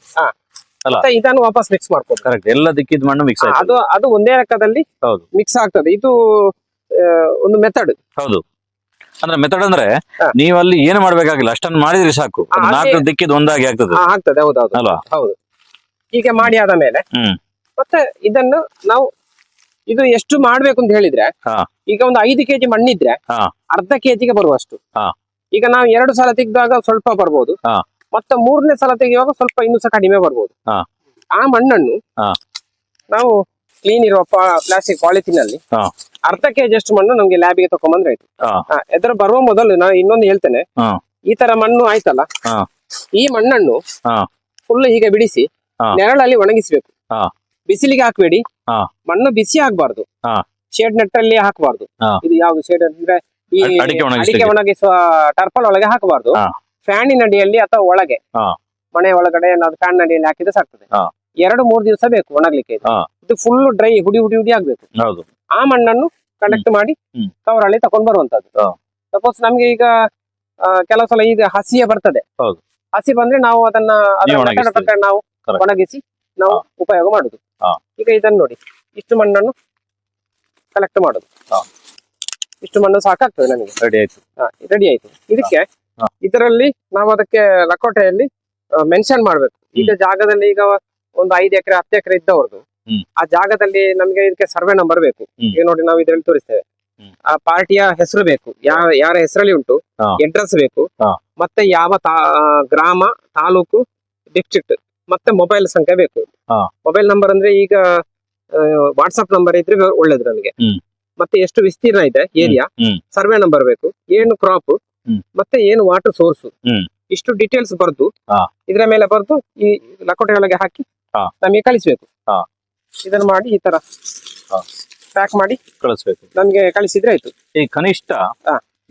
ಅಲ್ಲ. ಮತ್ತೆ ಇದನ್ನು ವಾಪಸ್ ಮಿಕ್ಸ್ ಮಾಡ್ಕೋಬೇಕು. ಕರೆಕ್ಟ್ ಎಲ್ಲ ದಿಕ್ಕಿದ ಮಣ್ಣು ಮಿಕ್ಸ್ ಆಯ್ತು. ಅದು ಅದು ಒಂದೇ ಲೆಕ್ಕದಲ್ಲಿ ಹೌದು. ಮಿಕ್ಸ್ ಆಗ್ತದೆ. ಇದು ಆ, ಒಂದು ಮೆಥಡ್ ಹೌದು. ಅಂದ್ರೆ ಮೆಥಡ್ ಅಂದ್ರೆ ಹಾ. ನೀವು ಅಲ್ಲಿ ಏನು ಮಾಡ್ಬೇಕಾಗಿಲ್ಲ. ಅಷ್ಟನ್ನು ಮಾಡಿದ್ರೆ ಸಾಕು. ಹಾ, ಅದೇ- ನಾಲ್ಕು ದಿಕ್ಕಿದ ಒಂದಾಗಿ ಆಗ್ತದೆ. ಆಗ್ತದೆ. ಹೌದೌದು ಅಲ್ವಾ? ಹೌದು. ಹೀಗೆ ಮಾಡಿ ಆದ ಮೇಲೆ ಹ್ಮ್. ಮತ್ತೆ ಇದನ್ನು ನಾವು ಇದು ಎಷ್ಟು ಮಾಡ್ಬೇಕು ಅಂತ ಹೇಳಿದ್ರೆ ಈಗ ಒಂದು ಐದು ಕೆಜಿ ಮಣ್ಣಿದ್ರೆ. ಅರ್ಧ ಕೆಜಿಗೆ ಬರುವಷ್ಟು. ಈಗ ನಾವು ಎರಡು ಸಲ ತೆಗೆದಾಗ ಸ್ವಲ್ಪ ಬರ್ಬೋದು. ಮತ್ತೆ ಮೂರನೇ ಸಲ ತೆಗೆಯುವಾಗ ಸ್ವಲ್ಪ ಇನ್ನೂ ಸಹ ಕಡಿಮೆ ಬರ್ಬೋದು. ಆ ಮಣ್ಣನ್ನು ನಾವು ಕ್ಲೀನ್ ಇರುವ ಪ್ಲಾಸ್ಟಿಕ್ ಪಾಲಿಥಿನ್ ಅಲ್ಲಿ. ಅರ್ಧ ಕೆಜಿ ಅಷ್ಟು ಮಣ್ಣು ನಮ್ಗೆ ಲ್ಯಾಬಿಗೆ ತಕೊಂಡ್ಬಂದ್ರೆ ಆಯ್ತು. ಎದುರು ಬರುವ ಮೊದಲು ನಾನು ಇನ್ನೊಂದು ಹೇಳ್ತೇನೆ. ಈ ತರ ಮಣ್ಣು ಆಯ್ತಲ್ಲ? ಈ ಮಣ್ಣನ್ನು ಫುಲ್ ಹೀಗೆ ಬಿಡಿಸಿ ನೆರಳಲ್ಲಿ ಒಣಗಿಸ್ಬೇಕು. ಬಿಸಿಲಿಗೆ ಹಾಕ್ಬೇಡಿ ಹಾ. ಮಣ್ಣು ಬಿಸಿ ಆಗ್ಬಾರ್ದು ಹಾ. ಶೇಡ್ ನೆಟ್ಟಲ್ಲಿ ಹಾಕಬಾರ್ದು ಹಾ. ಇದು ಯಾವ್ದು ಶೇಡ್ ಅಂದ್ರೆ ಈ ಅಡ್- ಅಡಿಕೆ ಒಣಗಿಸ್ಲಿಕ್ಕೆ. ಅಡಿಕೆ ಒಣಗಿಸುವ ಟರ್ಪಲ್ ಒಳಗೆ ಹಾಕಬಾರ್ದು ಹಾ. ಫ್ಯಾನಿನ ಅಡಿಯಲ್ಲಿ ಅಥವಾ ಒಳಗೆ ಹಾ. ಮನೆ ಒಳಗಡೆ ಏನಾದ್ರು ಫ್ಯಾನ್ ಅಡಿಯಲ್ಲಿ ಹಾಕಿದ್ರೆ ಸಾಕ್ತದೆ ಹಾ. ಎರಡು ಮೂರು ದಿವಸ ಬೇಕು ಒಣಗ್ಲಿಕ್ಕೆ ಇದು. ಹಾ. ಇದು ಫುಲ್ ಡ್ರೈ ಹುಡಿ ಹುಡಿ ಹುಡಿ ಆಗ್ಬೇಕು ಹೌದು ಆ ಮಣ್ಣನ್ನು ಕಲೆಕ್ಟ್ ಮಾಡಿ ಹ್ಮ್. ಕವರಲ್ಲಿ ತಕೊಂಡ್ ಬರುವಂತದ್ದು ಹಾ. ಸಪೋಸ್ ನಮ್ಗೆ ಈಗ ಆ, ಕೆಲವು ಸಲ ಈಗ ಹಸಿಯೇ ಬರ್ತದೆ ಹೌದು. ಹಸಿ ಬಂದ್ರೆ ನಾವು ಅದನ್ನ ನೀವು Correct. ಒಣಗಿಸಿ ನಾವು ಉಪಯೋಗ ಮಾಡುದು. ಈಗ ಇದನ್ನು ನೋಡಿ. ಇಷ್ಟು ಮಣ್ಣನ್ನು ಕಲೆಕ್ಟ್ ಮಾಡುದು. ಇಷ್ಟು ಮಣ್ಣು ಸಾಕಾಗ್ತದೆ ನನಗೆ ರೆಡಿ ಆಯ್ತು. ರೆಡಿ ಆಯ್ತು. ಇದಕ್ಕೆ ಇದರಲ್ಲಿ ನಾವು ಅದಕ್ಕೆ ಲಕೋಟೆಯಲ್ಲಿ ಮೆನ್ಷನ್ ಮಾಡ್ಬೇಕು. ಈಗ ಜಾಗದಲ್ಲಿ ಈಗ ಒಂದು ಐದು ಎಕರೆ ಹತ್ತು ಎಕರೆ ಇದ್ದವ್ರದ್ದು ಆ ಜಾಗದಲ್ಲಿ ನಮ್ಗೆ ಇದಕ್ಕೆ ಸರ್ವೆ ನಂಬರ್ ಬೇಕು. ಈಗ ನೋಡಿ ನಾವು ಇದರಲ್ಲಿ ತೋರಿಸ್ತೇವೆ. ಆ ಪಾರ್ಟಿಯ ಹೆಸರು ಬೇಕು. ಯಾರ ಯಾರ ಹೆಸರಲ್ಲಿ ಉಂಟು? ಎಡ್ರೆಸ್ ಬೇಕು. ಮತ್ತೆ ಯಾವ ತಾ- ಗ್ರಾಮ ತಾಲೂಕು ಡಿಸ್ಟ್ರಿಕ್ಟ್ ಮತ್ತೆ ಮೊಬೈಲ್ ಸಂಖ್ಯೆ ಬೇಕು. ಮೊಬೈಲ್ ನಂಬರ್ ಅಂದ್ರೆ ಈಗ ವಾಟ್ಸ್ಆಪ್ ನಂಬರ್ ಇದ್ರೆ ಒಳ್ಳೇದು ನನಗೆ ಮತ್ತೆ ಎಷ್ಟು ವಿಸ್ತೀರ್ಣ ಇದೆ ಏರಿಯಾ ಸರ್ವೆ ನಂಬರ್ ಬೇಕು ಏನು ಕ್ರಾಪ್ ಮತ್ತೆ ಏನು ವಾಟರ್ ಸೋರ್ಸ್. ಇಷ್ಟು ಡೀಟೇಲ್ಸ್ ಬರೆದು ಇದ್ರ ಮೇಲೆ ಬರೆದು ಈ ಲಕೋಟೆಗಳಿಗೆ ಹಾಕಿ. ನಮಗೆ ಕಳಿಸ್ಬೇಕು. ಇದನ್ನ ಮಾಡಿ ಈ ತರ. ಪ್ಯಾಕ್ ಮಾಡಿ ಕಳಿಸ್ಬೇಕು. ನಮ್ಗೆ ಕಳಿಸಿದ್ರೆ ಆಯ್ತು. ಈ ಕನಿಷ್ಠ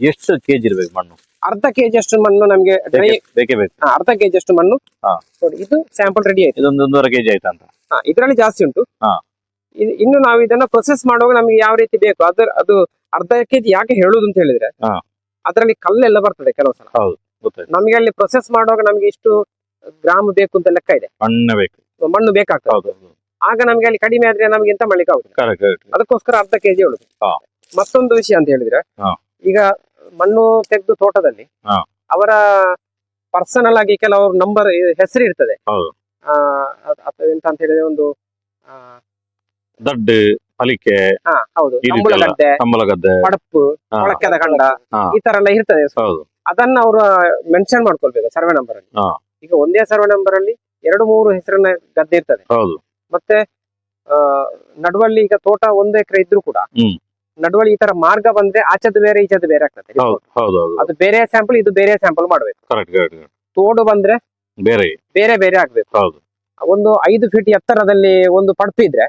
ಎಷ್ಟು ಕೆಜಿ ಇರ್ಬೇಕು ಮಣ್ಣು? ಅರ್ಧ ಕೆಜಿ ಅಷ್ಟು ಮಣ್ಣು ನಮ್ಗೆ ಡ್ರೈ ಬೇಕೇ- ಬೇಕೇ. ಅರ್ಧ ಕೆಜಿ ಅಷ್ಟು ಮಣ್ಣು. ಹಾ. ನೋಡಿ ಇದು ಸ್ಯಾಂಪಲ್ ರೆಡಿ ಆಯ್ತು. ಇದೊಂದು ಒಂದೂವರೆ ಕೆಜಿ ಆಯ್ತಾ ಅಂತ? ಹಾ, ಇದರಲ್ಲಿ ಜಾಸ್ತಿ ಉಂಟು. ಹಾ. ಇದ್- ಇನ್ನು ನಾವು ಇದನ್ನ ಪ್ರೊಸೆಸ್ ಮಾಡುವಾಗ ನಮ್ಗೆ ಯಾವ ರೀತಿ ಬೇಕು? ಅದರ ಅದು ಅರ್ಧ ಕೆಜಿ ಯಾಕೆ ಹೇಳುದು ಅಂತ ಹೇಳಿದ್ರೆ ಹಾ. ಅದರಲ್ಲಿ ಕಲ್ಲೆಲ್ಲ ಬರ್ತದೆ ಕೆಲವು ಸಲ. ಗೊತ್ತಾಯ್ತು. ನಮಗೆ ಅಲ್ಲಿ ಪ್ರೊಸೆಸ್ ಮಾಡುವಾಗ ನಮ್ಗೆ ಇಷ್ಟು ಗ್ರಾಮ್ ಬೇಕು ಅಂತ ಲೆಕ್ಕ ಇದೆ. ಮಣ್ಣು ಬೇಕು. ಮಣ್ಣು ಬೇಕಾಗ್ತದೆ. ಹೌದು ಆಗ ನಮ್ಗೆ ಅಲ್ಲಿ ಕಡಿಮೆ ಆದ್ರೆ ನಮ್ಗೆ ಎಂತ ಮಾಡ್ಲಿಕ್ಕೆ ಆಗುತ್ತೆ ಕರೆಕ್ಟ್ ಅದಕ್ಕೋಸ್ಕರ ಅರ್ಧ ಕೆಜಿ ಹೇಳುದು. ಹಾ. ಮತ್ತೊಂದು ವಿಷಯ ಅಂತ ಹೇಳಿದ್ರೆ ಹಾ. ಈಗ ಮಣ್ಣು ತೆಗೆದು ತೋಟದಲ್ಲಿ ಹಾ. ಅವರ ಪರ್ಸನಲ್ ಆಗಿ ಕೆಲವರು ನಂಬರ್ ಹೆಸರು ಇರ್ತದೆ ಹೌದು. ಆ, ಅದ್- ಅದು ಎಂತ ಅಂತ ಹೇಳಿದ್ರೆ ಒಂದು ಆ, ದಡ್ಡು ಹಾ ಹೌದು ಈ ರೀತಿ ಕಂಬಳಗಡ್ಡೆ ಕಂಬಳ ಗದ್ದೆ ಪಡಪು ಹಾ, ಕೊಳಕೆದ ಕಂಡ ಹಾ. ಈ ತರ ಎಲ್ಲ ಇರ್ತದೆ ಹೌದು ಅದನ್ನ ಅವರು ಮೆನ್ಷನ್ ಮಾಡ್ಕೊಳ್ಬೇಕು ಸರ್ವೆ ನಂಬರ್ ಅಲ್ಲಿ ಹಾ. ಈಗ ಒಂದೇ ಸರ್ವೆ ನಂಬರ್ ಅಲ್ಲಿ ಎರಡು ಮೂರು ಹೆಸರನ್ನ ಗದ್ದೆ ಇರ್ತದೆ ಹೌದು ಮತ್ತೆ ಆ, ನಡುವಲ್ಲಿ ಈಗ ತೋಟ ಒಂದು ಎಕರೆ ಇದ್ರೂ ಕೂಡ ಹ್ಮ್. ನಡುವಲ್ಲಿ ಈ ತರ ಮಾರ್ಗ ಬಂದ್ರೆ ಆಚೆದು ಬೇರೆ ಈಚೆದು ಬೇರೆ ಆಗ್ತದೆ. ಅದು ಬೇರೆ ಸ್ಯಾಂಪಲ್ ಇದು ಬೇರೆ ಸ್ಯಾಂಪಲ್ ಮಾಡ್ಬೇಕು. ತೋಡು ಬಂದ್ರೆ ಬೇರೆ. ಬೇರೆ ಬೇರೆ ಆಗ್ಬೇಕು. ಒಂದು ಐದು ಫೀಟ್ ಎತ್ತರದಲ್ಲಿ ಒಂದು ಪಡಪು ಇದ್ರೆ.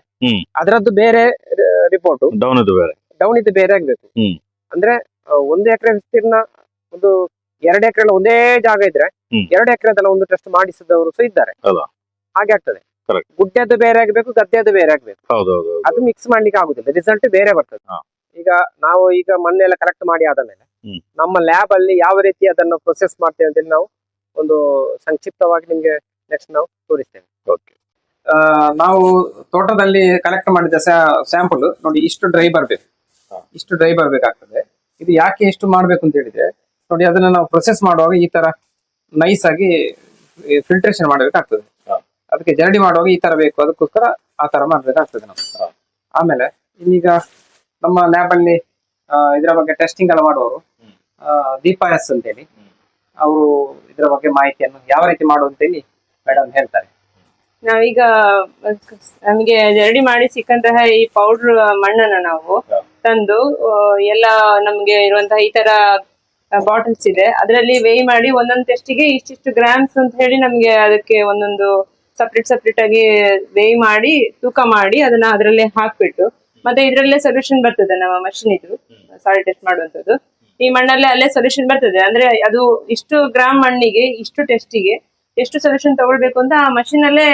ಅದರದ್ದು ಬೇರೆ ರಿಪೋರ್ಟ್ ಡೌನ್ ಇದು ಬೇರೆ. ಡೌನ್ ಇದು ಬೇರೆ ಆಗ್ಬೇಕು. ಅಂದ್ರೆ ಒಂದು ಎಕರೆ ವಿಸ್ತೀರ್ಣ ಒಂದು ಎರಡು ಎಕರೆ ಒಂದೇ ಜಾಗ ಇದ್ರೆ. ಎರಡು ಎಕರೆದೆಲ್ಲ ಒಂದು ಟೆಸ್ಟ್ ಮಾಡಿಸಿದವರು ಸಹ ಇದ್ದಾರೆ? ಹಾಗೆ ಆಗ್ತದೆ. ಗುಡ್ಡದ್ದು ಬೇರೆ ಆಗ್ಬೇಕು ಗದ್ದೆದ್ದು ಬೇರೆ ಆಗ್ಬೇಕು. ಅದು ಮಿಕ್ಸ್ ಮಾಡ್ಲಿಕ್ಕೆ ಆಗುದಿಲ್ಲ. ರಿಸಲ್ಟ್ ಬೇರೆ ಬರ್ತದೆ. ಈಗ ನಾವು ಈಗ ಮಣ್ಣೆಲ್ಲ ಕಲೆಕ್ಟ್ ಮಾಡಿ ಆದ ಮೇಲೆ ನಮ್ಮ ಲ್ಯಾಬ್ ಅಲ್ಲಿ ಯಾವ ರೀತಿ ಅದನ್ನು ಪ್ರೊಸೆಸ್ ಮಾಡ್ತೇವೆ ಅಂತೇಳಿ ನಾವು ಒಂದು ಸಂಕ್ಷಿಪ್ತವಾಗಿ ನಿಮ್ಗೆ ನೆಕ್ಸ್ಟ್ ನಾವು ತೋರಿಸ್ತೇವೆ. ನಾವು ತೋಟದಲ್ಲಿ ಕಲೆಕ್ಟ್ ಮಾಡಿದ ಸ್ಯಾಂಪಲ್ ನೋಡಿ ಇಷ್ಟು ಡ್ರೈ ಬರ್ಬೇಕು. ಇಷ್ಟು ಡ್ರೈ ಬರ್ಬೇಕಾಗ್ತದೆ. ಇದು ಯಾಕೆ ಇಷ್ಟು ಮಾಡ್ಬೇಕು ಅಂತ ಹೇಳಿದ್ರೆ ನೋಡಿ ಅದನ್ನ ನಾವು ಪ್ರೊಸೆಸ್ ಮಾಡುವಾಗ ಈ ತರ ನೈಸ್ ಆಗಿ ಫಿಲ್ಟ್ರೇಷನ್ ಮಾಡ್ಬೇಕಾಗ್ತದೆ. ಅದಕ್ಕೆ ಜರಡಿ ಮಾಡುವಾಗ ಈ ತರ ಬೇಕು. ಅದಕ್ಕೋಸ್ಕರ ಆ ತರ ಮಾಡ್ಬೇಕಾಗ್ತದೆ ನಾವು. ಆಮೇಲೆ ಈಗ ನಮ್ಮ ಲ್ಯಾಬ್ ಅಲ್ಲಿ ಆ, ಇದರ ಬಗ್ಗೆ ಟೆಸ್ಟಿಂಗ್ ಎಲ್ಲ ಮಾಡುವವರು. ದೀಪ ಎಸ್ ಅಂತೇಳಿ. ಅವರು ಇದರ ಬಗ್ಗೆ ಮಾಹಿತಿಯನ್ನು ಯಾವ ರೀತಿ ಮಾಡುವ ಅಂತೇಳಿ ಮೇಡಮ್ ಹೇಳ್ತಾರೆ. ನಾವೀಗ ನಮಗೆ ರೆಡಿ ಮಾಡಿ ಸಿಕ್ಕಂತಹ ಈ ಪೌಡರ್ ಮಣ್ಣನ್ನ ನಾವು ತಂದು ಆ, ಎಲ್ಲ ನಮಗೆ ಇರುವಂತಹ ಈ ತರ ಬಾಟಲ್ಸ್ ಇದೆ. ಅದರಲ್ಲಿ ವೇಯ್ ಮಾಡಿ ಒಂದೊಂದು ಟೆಸ್ಟಿಗೆ ಇಷ್ಟಿಷ್ಟು ಗ್ರಾಮ್ಸ್ ಅಂತ ಹೇಳಿ ನಮಗೆ ಅದಕ್ಕೆ ಒಂದೊಂದು ಸಪ್ರೇಟ್ ಸಪ್ರೇಟ್ ಆಗಿ ವೇಯ್ ಮಾಡಿ ತೂಕ ಮಾಡಿ ಅದನ್ನ ಅದರಲ್ಲಿ ಹಾಕ್ಬಿಟ್ಟು ಮತ್ತೆ ಇದ್ರಲ್ಲೇ ಸೊಲ್ಯೂಷನ್ ಬರ್ತದೆ ನಮ್ಮ ಮಷಿನ್ ಇದು. ಸಾಯಿಲ್ ಟೆಸ್ಟ್ ಮಾಡುವಂತದ್ದು ಈ ಮಣ್ಣಲ್ಲೇ ಅಲ್ಲೇ ಸೊಲ್ಯೂಷನ್ ಬರ್ತದೆ. ಅಂದ್ರೆ ಅದು ಇಷ್ಟು ಗ್ರಾಮ್ ಮಣ್ಣಿಗೆ ಇಷ್ಟು ಟೆಸ್ಟಿಗೆ ಎಷ್ಟು ಸೊಲ್ಯೂಷನ್ ತಗೊಳ್ಬೇಕು ಅಂತ ಆ ಮಷಿನ್ ಅಲ್ಲೇ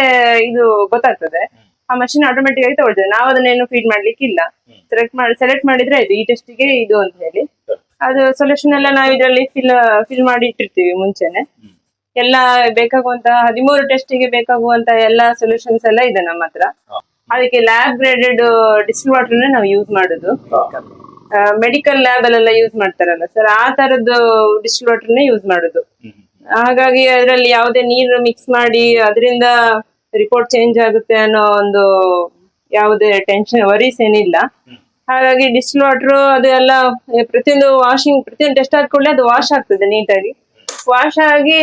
ಇದು ಗೊತ್ತಾಗ್ತದೆ. ಆ ಮಷಿನ್ ಆಟೋಮೆಟಿಕ್ ಆಗಿ ತಗೊಳ್ತದೆ. ನಾವು ಅದನ್ನೇನು ಫೀಡ್ ಮಾಡ್ಲಿಕ್ಕೆ ಇಲ್ಲ. ಸೆಲೆಕ್ಟ್ ಮಾಡಿ ಸೆಲೆಕ್ಟ್ ಮಾಡಿದ್ರೆ ಇದು ಈ ಟೆಸ್ಟಿಗೆ ಇದು ಅಂತ ಹೇಳಿ. ಅದು ಸೊಲ್ಯೂಷನ್ ಎಲ್ಲ ನಾವು ಇದರಲ್ಲಿ ಫಿಲ್ ಫಿಲ್ ಮಾಡಿ ಇಟ್ಟಿರ್ತೀವಿ ಮುಂಚೆನೆ. ಎಲ್ಲ ಬೇಕಾಗುವಂತಹ ಹದಿಮೂರು ಟೆಸ್ಟಿಗೆ ಬೇಕಾಗುವಂತಹ ಎಲ್ಲ ಸೊಲ್ಯೂಷನ್ಸ್ ಎಲ್ಲ ಇದೆ ನಮ್ಮ ಹತ್ರ. ಅದಕ್ಕೆ ಲ್ಯಾಬ್ ಗ್ರೇಡೆಡ್ ಡಿಸ್ಟಿಲ್ ವಾಟರ್ ನಾವು ಯೂಸ್ ಮಾಡುದು. ಮೆಡಿಕಲ್ ಲ್ಯಾಬ್ ಅಲ್ಲೆಲ್ಲ ಯೂಸ್ ಮಾಡ್ತಾರಲ್ಲ ಸರ್ ಆ ತರದ್ದು ಡಿಸ್ಟಿಲ್ ವಾಟರ್ನೇ ಯೂಸ್ ಮಾಡುದು. ಹಾಗಾಗಿ ಅದರಲ್ಲಿ ಯಾವುದೇ ನೀರು ಮಿಕ್ಸ್ ಮಾಡಿ ಅದರಿಂದ ರಿಪೋರ್ಟ್ ಚೇಂಜ್ ಆಗುತ್ತೆ ಅನ್ನೋ ಒಂದು ಯಾವುದೇ ಟೆನ್ಷನ್ ವರೀಸ್ ಏನಿಲ್ಲ. ಹಾಗಾಗಿ ಡಿಸ್ಟಿಲ್ ವಾಟರ್ ಅದೆಲ್ಲ ಪ್ರತಿಯೊಂದು ವಾಷಿಂಗ್ ಪ್ರತಿಯೊಂದು ಟೆಸ್ಟ್ ಆದ ಕೂಡಲೇ ಅದು ವಾಶ್ ಆಗ್ತದೆ ನೀಟಾಗಿ. ವಾಶ್ ಆಗಿ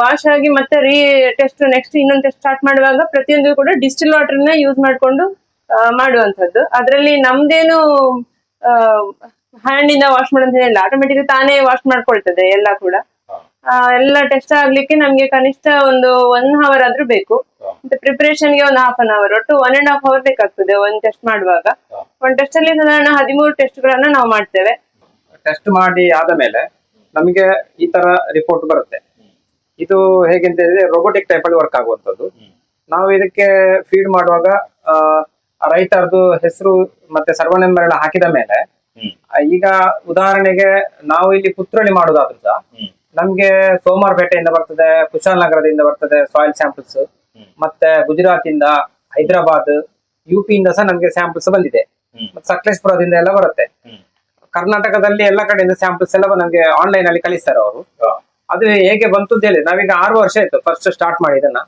ವಾಶ್ ಆಗಿ ಮತ್ತೆ ರೀ ಟೆಸ್ಟ್ ನೆಕ್ಸ್ಟ್ ಇನ್ನೊಂದು ಟೆಸ್ಟ್ ಸ್ಟಾರ್ಟ್ ಮಾಡುವಾಗ ಪ್ರತಿಯೊಂದು ಕೂಡ ಡಿಸ್ಟಿಲ್ ವಾಟರ್ನ ಯೂಸ್ ಮಾಡಿಕೊಂಡು ಮಾಡುವಂಥದ್ದು. ಅದರಲ್ಲಿ ನಮ್ದೇನು ಹ್ಯಾಂಡ್ ಇಂದ ವಾಶ್ ಮಾಡೋದಿಲ್ಲ ಆಟೋಮೆಟಿಕ್ ತಾನೇ ವಾಶ್ ಮಾಡ್ಕೊಳ್ತದೆ ಎಲ್ಲ ಕೂಡ. ಎಲ್ಲ ಟೆಸ್ಟ್ ಆಗ್ಲಿಕ್ಕೆ ನಮ್ಗೆ ಕನಿಷ್ಠ ಒಂದು ಒನ್ ಅವರ್ ಆದ್ರೂ ಬೇಕು. ಮತ್ತೆ ಪ್ರಿಪರೇಷನ್ಗೆ ಒಂದು ಹಾಫ್ ಅನ್ ಅವರ್ ಒಟ್ಟು ಒನ್ ಅಂಡ್ ಹಾಫ್ ಅವರ್ ಬೇಕಾಗ್ತದೆ ಒಂದ್ ಟೆಸ್ಟ್ ಮಾಡುವಾಗ. ಒಂದ್ ಟೆಸ್ಟ್ ಅಲ್ಲಿ ಸಾಧಾರಣ ಹದಿಮೂರು ಟೆಸ್ಟ್ ಗಳನ್ನ ನಾವು ಮಾಡ್ತೇವೆ. ಟೆಸ್ಟ್ ಮಾಡಿ ಆದ ಮೇಲೆ ನಮಗೆ ಈ ತರ ರಿಪೋರ್ಟ್ ಬರುತ್ತೆ. ಇದು ಹೇಗೆ ಅಂತ ಹೇಳಿದ್ರೆ ರೋಬೋಟಿಕ್ ಟೈಪ್ ಅಲ್ಲಿ ವರ್ಕ್ ಆಗುವಂತದ್ದು ನಾವು ಇದಕ್ಕೆ ಫೀಡ್ ಮಾಡುವಾಗ ರೈತರದು ಹೆಸರು ಮತ್ತೆ ಸರ್ವ ನಂಬರ್ ಎಲ್ಲ ಹಾಕಿದ ಮೇಲೆ ಈಗ ಉದಾಹರಣೆಗೆ ನಾವು ಇಲ್ಲಿ ಪುತ್ರಳಿ ಮಾಡುದಾದ್ರೂ ಸಹ ನಮ್ಗೆ ನಮ್ಗೆ ಸೋಮವಾರಪೇಟೆಯಿಂದ ಬರ್ತದೆ ಕುಶಾಲನಗರದಿಂದ ಬರ್ತದೆ ಸಾಯಿಲ್ ಸ್ಯಾಂಪಲ್ಸ್ ಮತ್ತೆ ಗುಜರಾತ್ ಇಂದ ಹೈದರಾಬಾದ್ ಯು ಪಿ ಇಂದ ಸಹ ನಮ್ಗೆ ಸ್ಯಾಂಪಲ್ಸ್ ಬಂದಿದೆ. ಮತ್ತೆ ಸಕಲೇಶ್ಪುರದಿಂದ ಎಲ್ಲ ಬರುತ್ತೆ. ಕರ್ನಾಟಕದಲ್ಲಿ ಎಲ್ಲ ಕಡೆಯಿಂದ ಸ್ಯಾಂಪಲ್ಸ್ ಎಲ್ಲ ನಮ್ಗೆ ಆನ್ಲೈನ್ ಅಲ್ಲಿ ಕಳಿಸ್ತಾರೆ ಅವರು. ಅದು ಹೇಗೆ ಬಂತು ಅಂತ ಹೇಳಿ ನಾವೀಗ ಆರು ವರ್ಷ ಆಯ್ತು ಫಸ್ಟ್ ಸ್ಟಾರ್ಟ್ ಮಾಡಿ ಇದನ್ನ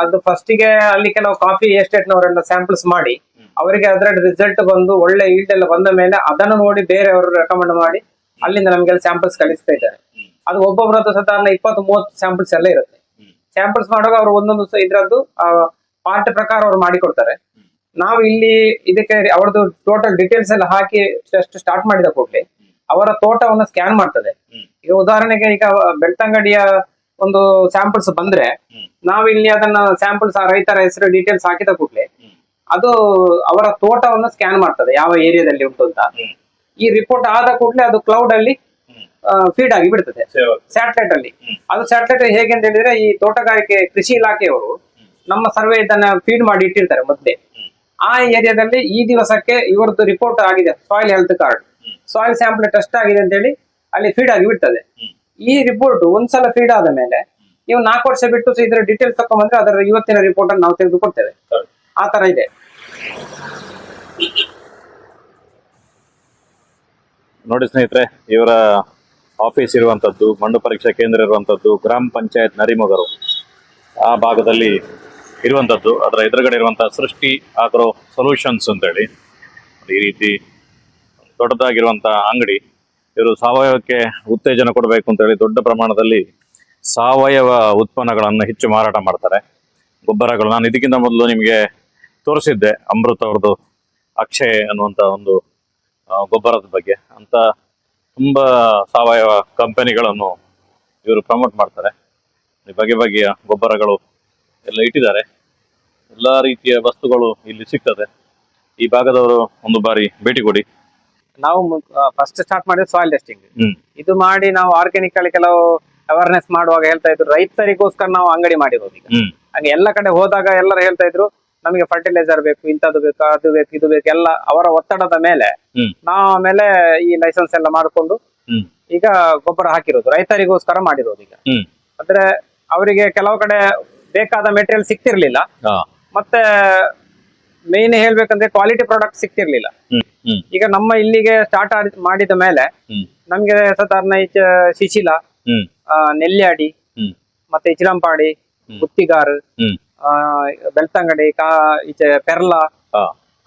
ಅದು ಫಸ್ಟಿಗೆ ಅಲ್ಲಿ ಕೆಲವು ಕಾಫಿ ಎಸ್ಟೇಟ್ನವರೆಲ್ಲ ಸ್ಯಾಂಪಲ್ಸ್ ಮಾಡಿ ಅವರಿಗೆ ಅದರ ರಿಸಲ್ಟ್ ಬಂದು ಒಳ್ಳೆ ಈಲ್ಡ್ ಎಲ್ಲ ಬಂದ ಮೇಲೆ ಅದನ್ನು ನೋಡಿ ಬೇರೆಯವರು ರೆಕಮೆಂಡ್ ಮಾಡಿ ಅಲ್ಲಿಂದ ನಮ್ಗೆಲ್ಲ ಸ್ಯಾಂಪಲ್ಸ್ ಕಳಿಸ್ತಾ ಇದ್ದಾರೆ. ಅದು ಒಬ್ಬೊಬ್ಬರ ಸಾಧಾರಣ ಇಪ್ಪತ್ತು ಮೂವತ್ತು ಸ್ಯಾಂಪಲ್ಸ್ ಎಲ್ಲ ಇರುತ್ತೆ. ಸ್ಯಾಂಪಲ್ಸ್ ಮಾಡುವಾಗ ಅವರು ಒಂದೊಂದು ಇದ್ರದ್ದು ಪಾರ್ಟ್ ಪ್ರಕಾರ ಅವ್ರು ಮಾಡಿಕೊಡ್ತಾರೆ. ನಾವು ಇಲ್ಲಿ ಇದಕ್ಕೆ ಅವ್ರದ್ದು ಟೋಟಲ್ ಡೀಟೇಲ್ಸ್ ಎಲ್ಲ ಹಾಕಿ ಸ್ಟಾರ್ಟ್ ಮಾಡಿದ ಕೂಡಲೇ ಅವರ ತೋಟವನ್ನು ಸ್ಕ್ಯಾನ್ ಮಾಡ್ತದೆ. ಈಗ ಉದಾಹರಣೆಗೆ ಈಗ ಬೆಳ್ತಂಗಡಿಯ ಒಂದು ಸ್ಯಾಂಪಲ್ಸ್ ಬಂದ್ರೆ ನಾವು ಇಲ್ಲಿ ಅದನ್ನ ಸ್ಯಾಂಪಲ್ಸ್ ಆ ರೈತರ ಹೆಸರು ಡೀಟೇಲ್ಸ್ ಹಾಕಿದ ಕೂಡಲೇ ಅದು ಅವರ ತೋಟವನ್ನು ಸ್ಕ್ಯಾನ್ ಮಾಡ್ತದೆ ಯಾವ ಏರಿಯಾದಲ್ಲಿ ಉಂಟು ಅಂತ. ಈ ರಿಪೋರ್ಟ್ ಆದ ಕೂಡಲೇ ಅದು ಕ್ಲೌಡ್ ಅಲ್ಲಿ ಫೀಡ್ ಆಗಿ ಬಿಡ್ತದೆ. ಸ್ಯಾಟಲೈಟ್ ಅಲ್ಲಿ. ಅದು ಸ್ಯಾಟಲೈಟ್ ಹೇಗೆ ಅಂತ ಹೇಳಿದ್ರೆ ಈ ತೋಟಗಾರಿಕೆ ಕೃಷಿ ಇಲಾಖೆಯವರು ನಮ್ಮ ಸರ್ವೆ ಇದನ್ನ ಫೀಡ್ ಮಾಡಿ ಇಟ್ಟಿರ್ತಾರೆ ಮೊದಲೇ ಆ ಏರಿಯಾದಲ್ಲಿ ಈ ದಿವಸಕ್ಕೆ ಇವರದ್ದು ರಿಪೋರ್ಟ್ ಆಗಿದೆ soil health card soil sample test ಆಗಿದೆ ಅಂತ ಹೇಳಿ ಅಲ್ಲಿ ಫೀಡ್ ಆಗಿ ಬಿಡ್ತದೆ. ಈ ರಿಪೋರ್ಟ್ ಒಂದ್ಸಲ ಫೀಡ್ ಆದ ಮೇಲೆ ನೀವು ನಾಲ್ಕು ವರ್ಷ ಬಿಟ್ಟು ಇದರ ಡೀಟೇಲ್ಸ್ ತಕೊಂಡ್ರೆ ಅದರ ಇವತ್ತಿನ ರಿಪೋರ್ಟ್ ಅನ್ನು ನಾವು ತೆಗೆದುಕೊಡ್ತೇವೆ ಆ ತರ ಇದೆ. ನೋಡಿ ಸ್ನೇಹಿತರೆ ಇವರ ಆಫೀಸ್ ಇರುವಂತದ್ದು ಮಣ್ಣು ಪರೀಕ್ಷಾ ಕೇಂದ್ರ ಇರುವಂತದ್ದು ಗ್ರಾಮ ಪಂಚಾಯತ್ ನರಿಮಗರು ಆ ಭಾಗದಲ್ಲಿ ಇರುವಂತದ್ದು ಅದರ ಎದುರುಗಡೆ ಇರುವಂತಹ ಸೃಷ್ಟಿ ಆಗ್ರೋ ಸೊಲ್ಯೂಷನ್ಸ್ ಅಂತೇಳಿ. ಈ ರೀತಿ ದೊಡ್ಡದಾಗಿರುವಂತಹ ಅಂಗಡಿ, ಇವರು ಸಾವಯವಕ್ಕೆ ಉತ್ತೇಜನ ಕೊಡಬೇಕು ಅಂತ ಹೇಳಿ ದೊಡ್ಡ ಪ್ರಮಾಣದಲ್ಲಿ ಸಾವಯವ ಉತ್ಪನ್ನಗಳನ್ನು ಹೆಚ್ಚು ಮಾರಾಟ ಮಾಡ್ತಾರೆ. ಗೊಬ್ಬರಗಳು ನಾನು ಇದಕ್ಕಿಂತ ಮೊದಲು ನಿಮಗೆ ತೋರಿಸಿದ್ದೆ, ಅಮೃತ ಅವ್ರದ್ದು ಅಕ್ಷಯ ಅನ್ನುವಂಥ ಒಂದು ಗೊಬ್ಬರದ ಬಗ್ಗೆ. ಅಂತ ತುಂಬ ಸಾವಯವ ಕಂಪನಿಗಳನ್ನು ಇವರು ಪ್ರಮೋಟ್ ಮಾಡ್ತಾರೆ. ಬಗೆ ಬಗೆಯ ಗೊಬ್ಬರಗಳು ಎಲ್ಲ ಇಟ್ಟಿದ್ದಾರೆ. ಎಲ್ಲ ರೀತಿಯ ವಸ್ತುಗಳು ಇಲ್ಲಿ ಸಿಗ್ತದೆ. ಈ ಭಾಗದವರು ಒಂದು ಬಾರಿ ಭೇಟಿ ಕೊಡಿ. ನಾವು ಫಸ್ಟ್ ಸ್ಟಾರ್ಟ್ ಮಾಡಿದ್ರೆ ಸಾಯಿಲ್ ಟೆಸ್ಟಿಂಗ್ ಇದು ಮಾಡಿ ನಾವು ಆರ್ಗ್ಯಾನಿಕ್ ಅಲ್ಲಿ ಕೆಲವು ಅವೇರ್ನೆಸ್ ಮಾಡುವಾಗ ಹೇಳ್ತಾ ಇದ್ರು ರೈತರಿಗೋಸ್ಕರ ನಾವು ಅಂಗಡಿ ಮಾಡಿರೋದು ಈಗ. ಹಂಗೆ ಎಲ್ಲ ಕಡೆ ಹೋದಾಗ ಎಲ್ಲರೂ ಹೇಳ್ತಾ ಇದ್ರು ನಮಗೆ ಫರ್ಟಿಲೈಸರ್ ಬೇಕು ಇಂಥದ್ದು ಬೇಕು ಅದು ಬೇಕು ಇದು ಬೇಕು ಎಲ್ಲ ಅವರ ಒತ್ತಡದ ಮೇಲೆ. ನಾವು ಆಮೇಲೆ ಈ ಲೈಸೆನ್ಸ್ ಎಲ್ಲ ಮಾಡಿಕೊಂಡು ಈಗ ಗೊಬ್ಬರ ಹಾಕಿರೋದು ರೈತರಿಗೋಸ್ಕರ ಮಾಡಿರೋದು ಈಗ. ಅಂದ್ರೆ ಅವರಿಗೆ ಕೆಲವು ಕಡೆ ಬೇಕಾದ ಮೆಟೀರಿಯಲ್ ಸಿಕ್ತಿರ್ಲಿಲ್ಲ ಮತ್ತೆ ಮೇನ್ ಹೇಳ್ಬೇಕಂದ್ರೆ ಕ್ವಾಲಿಟಿ ಪ್ರಾಡಕ್ಟ್ ಸಿಕ್ತಿರ್ಲಿಲ್ಲ. ಈಗ ನಮ್ಮ ಇಲ್ಲಿಗೆ ಸ್ಟಾರ್ಟ್ ಮಾಡಿದ ಮೇಲೆ. ನಮ್ಗೆ ಸಾಧಾರಣ ಈಚೆ ಶಿಶಿಲ ನೆಲ್ಯಾಡಿ ಮತ್ತೆ ಇಚಿಲಂಪಾಡಿ. ಗುತ್ತಿಗಾರ್ ಬೆಳ್ತಂಗಡಿ ಕಾ ಈಚೆ ಪೆರ್ಲ.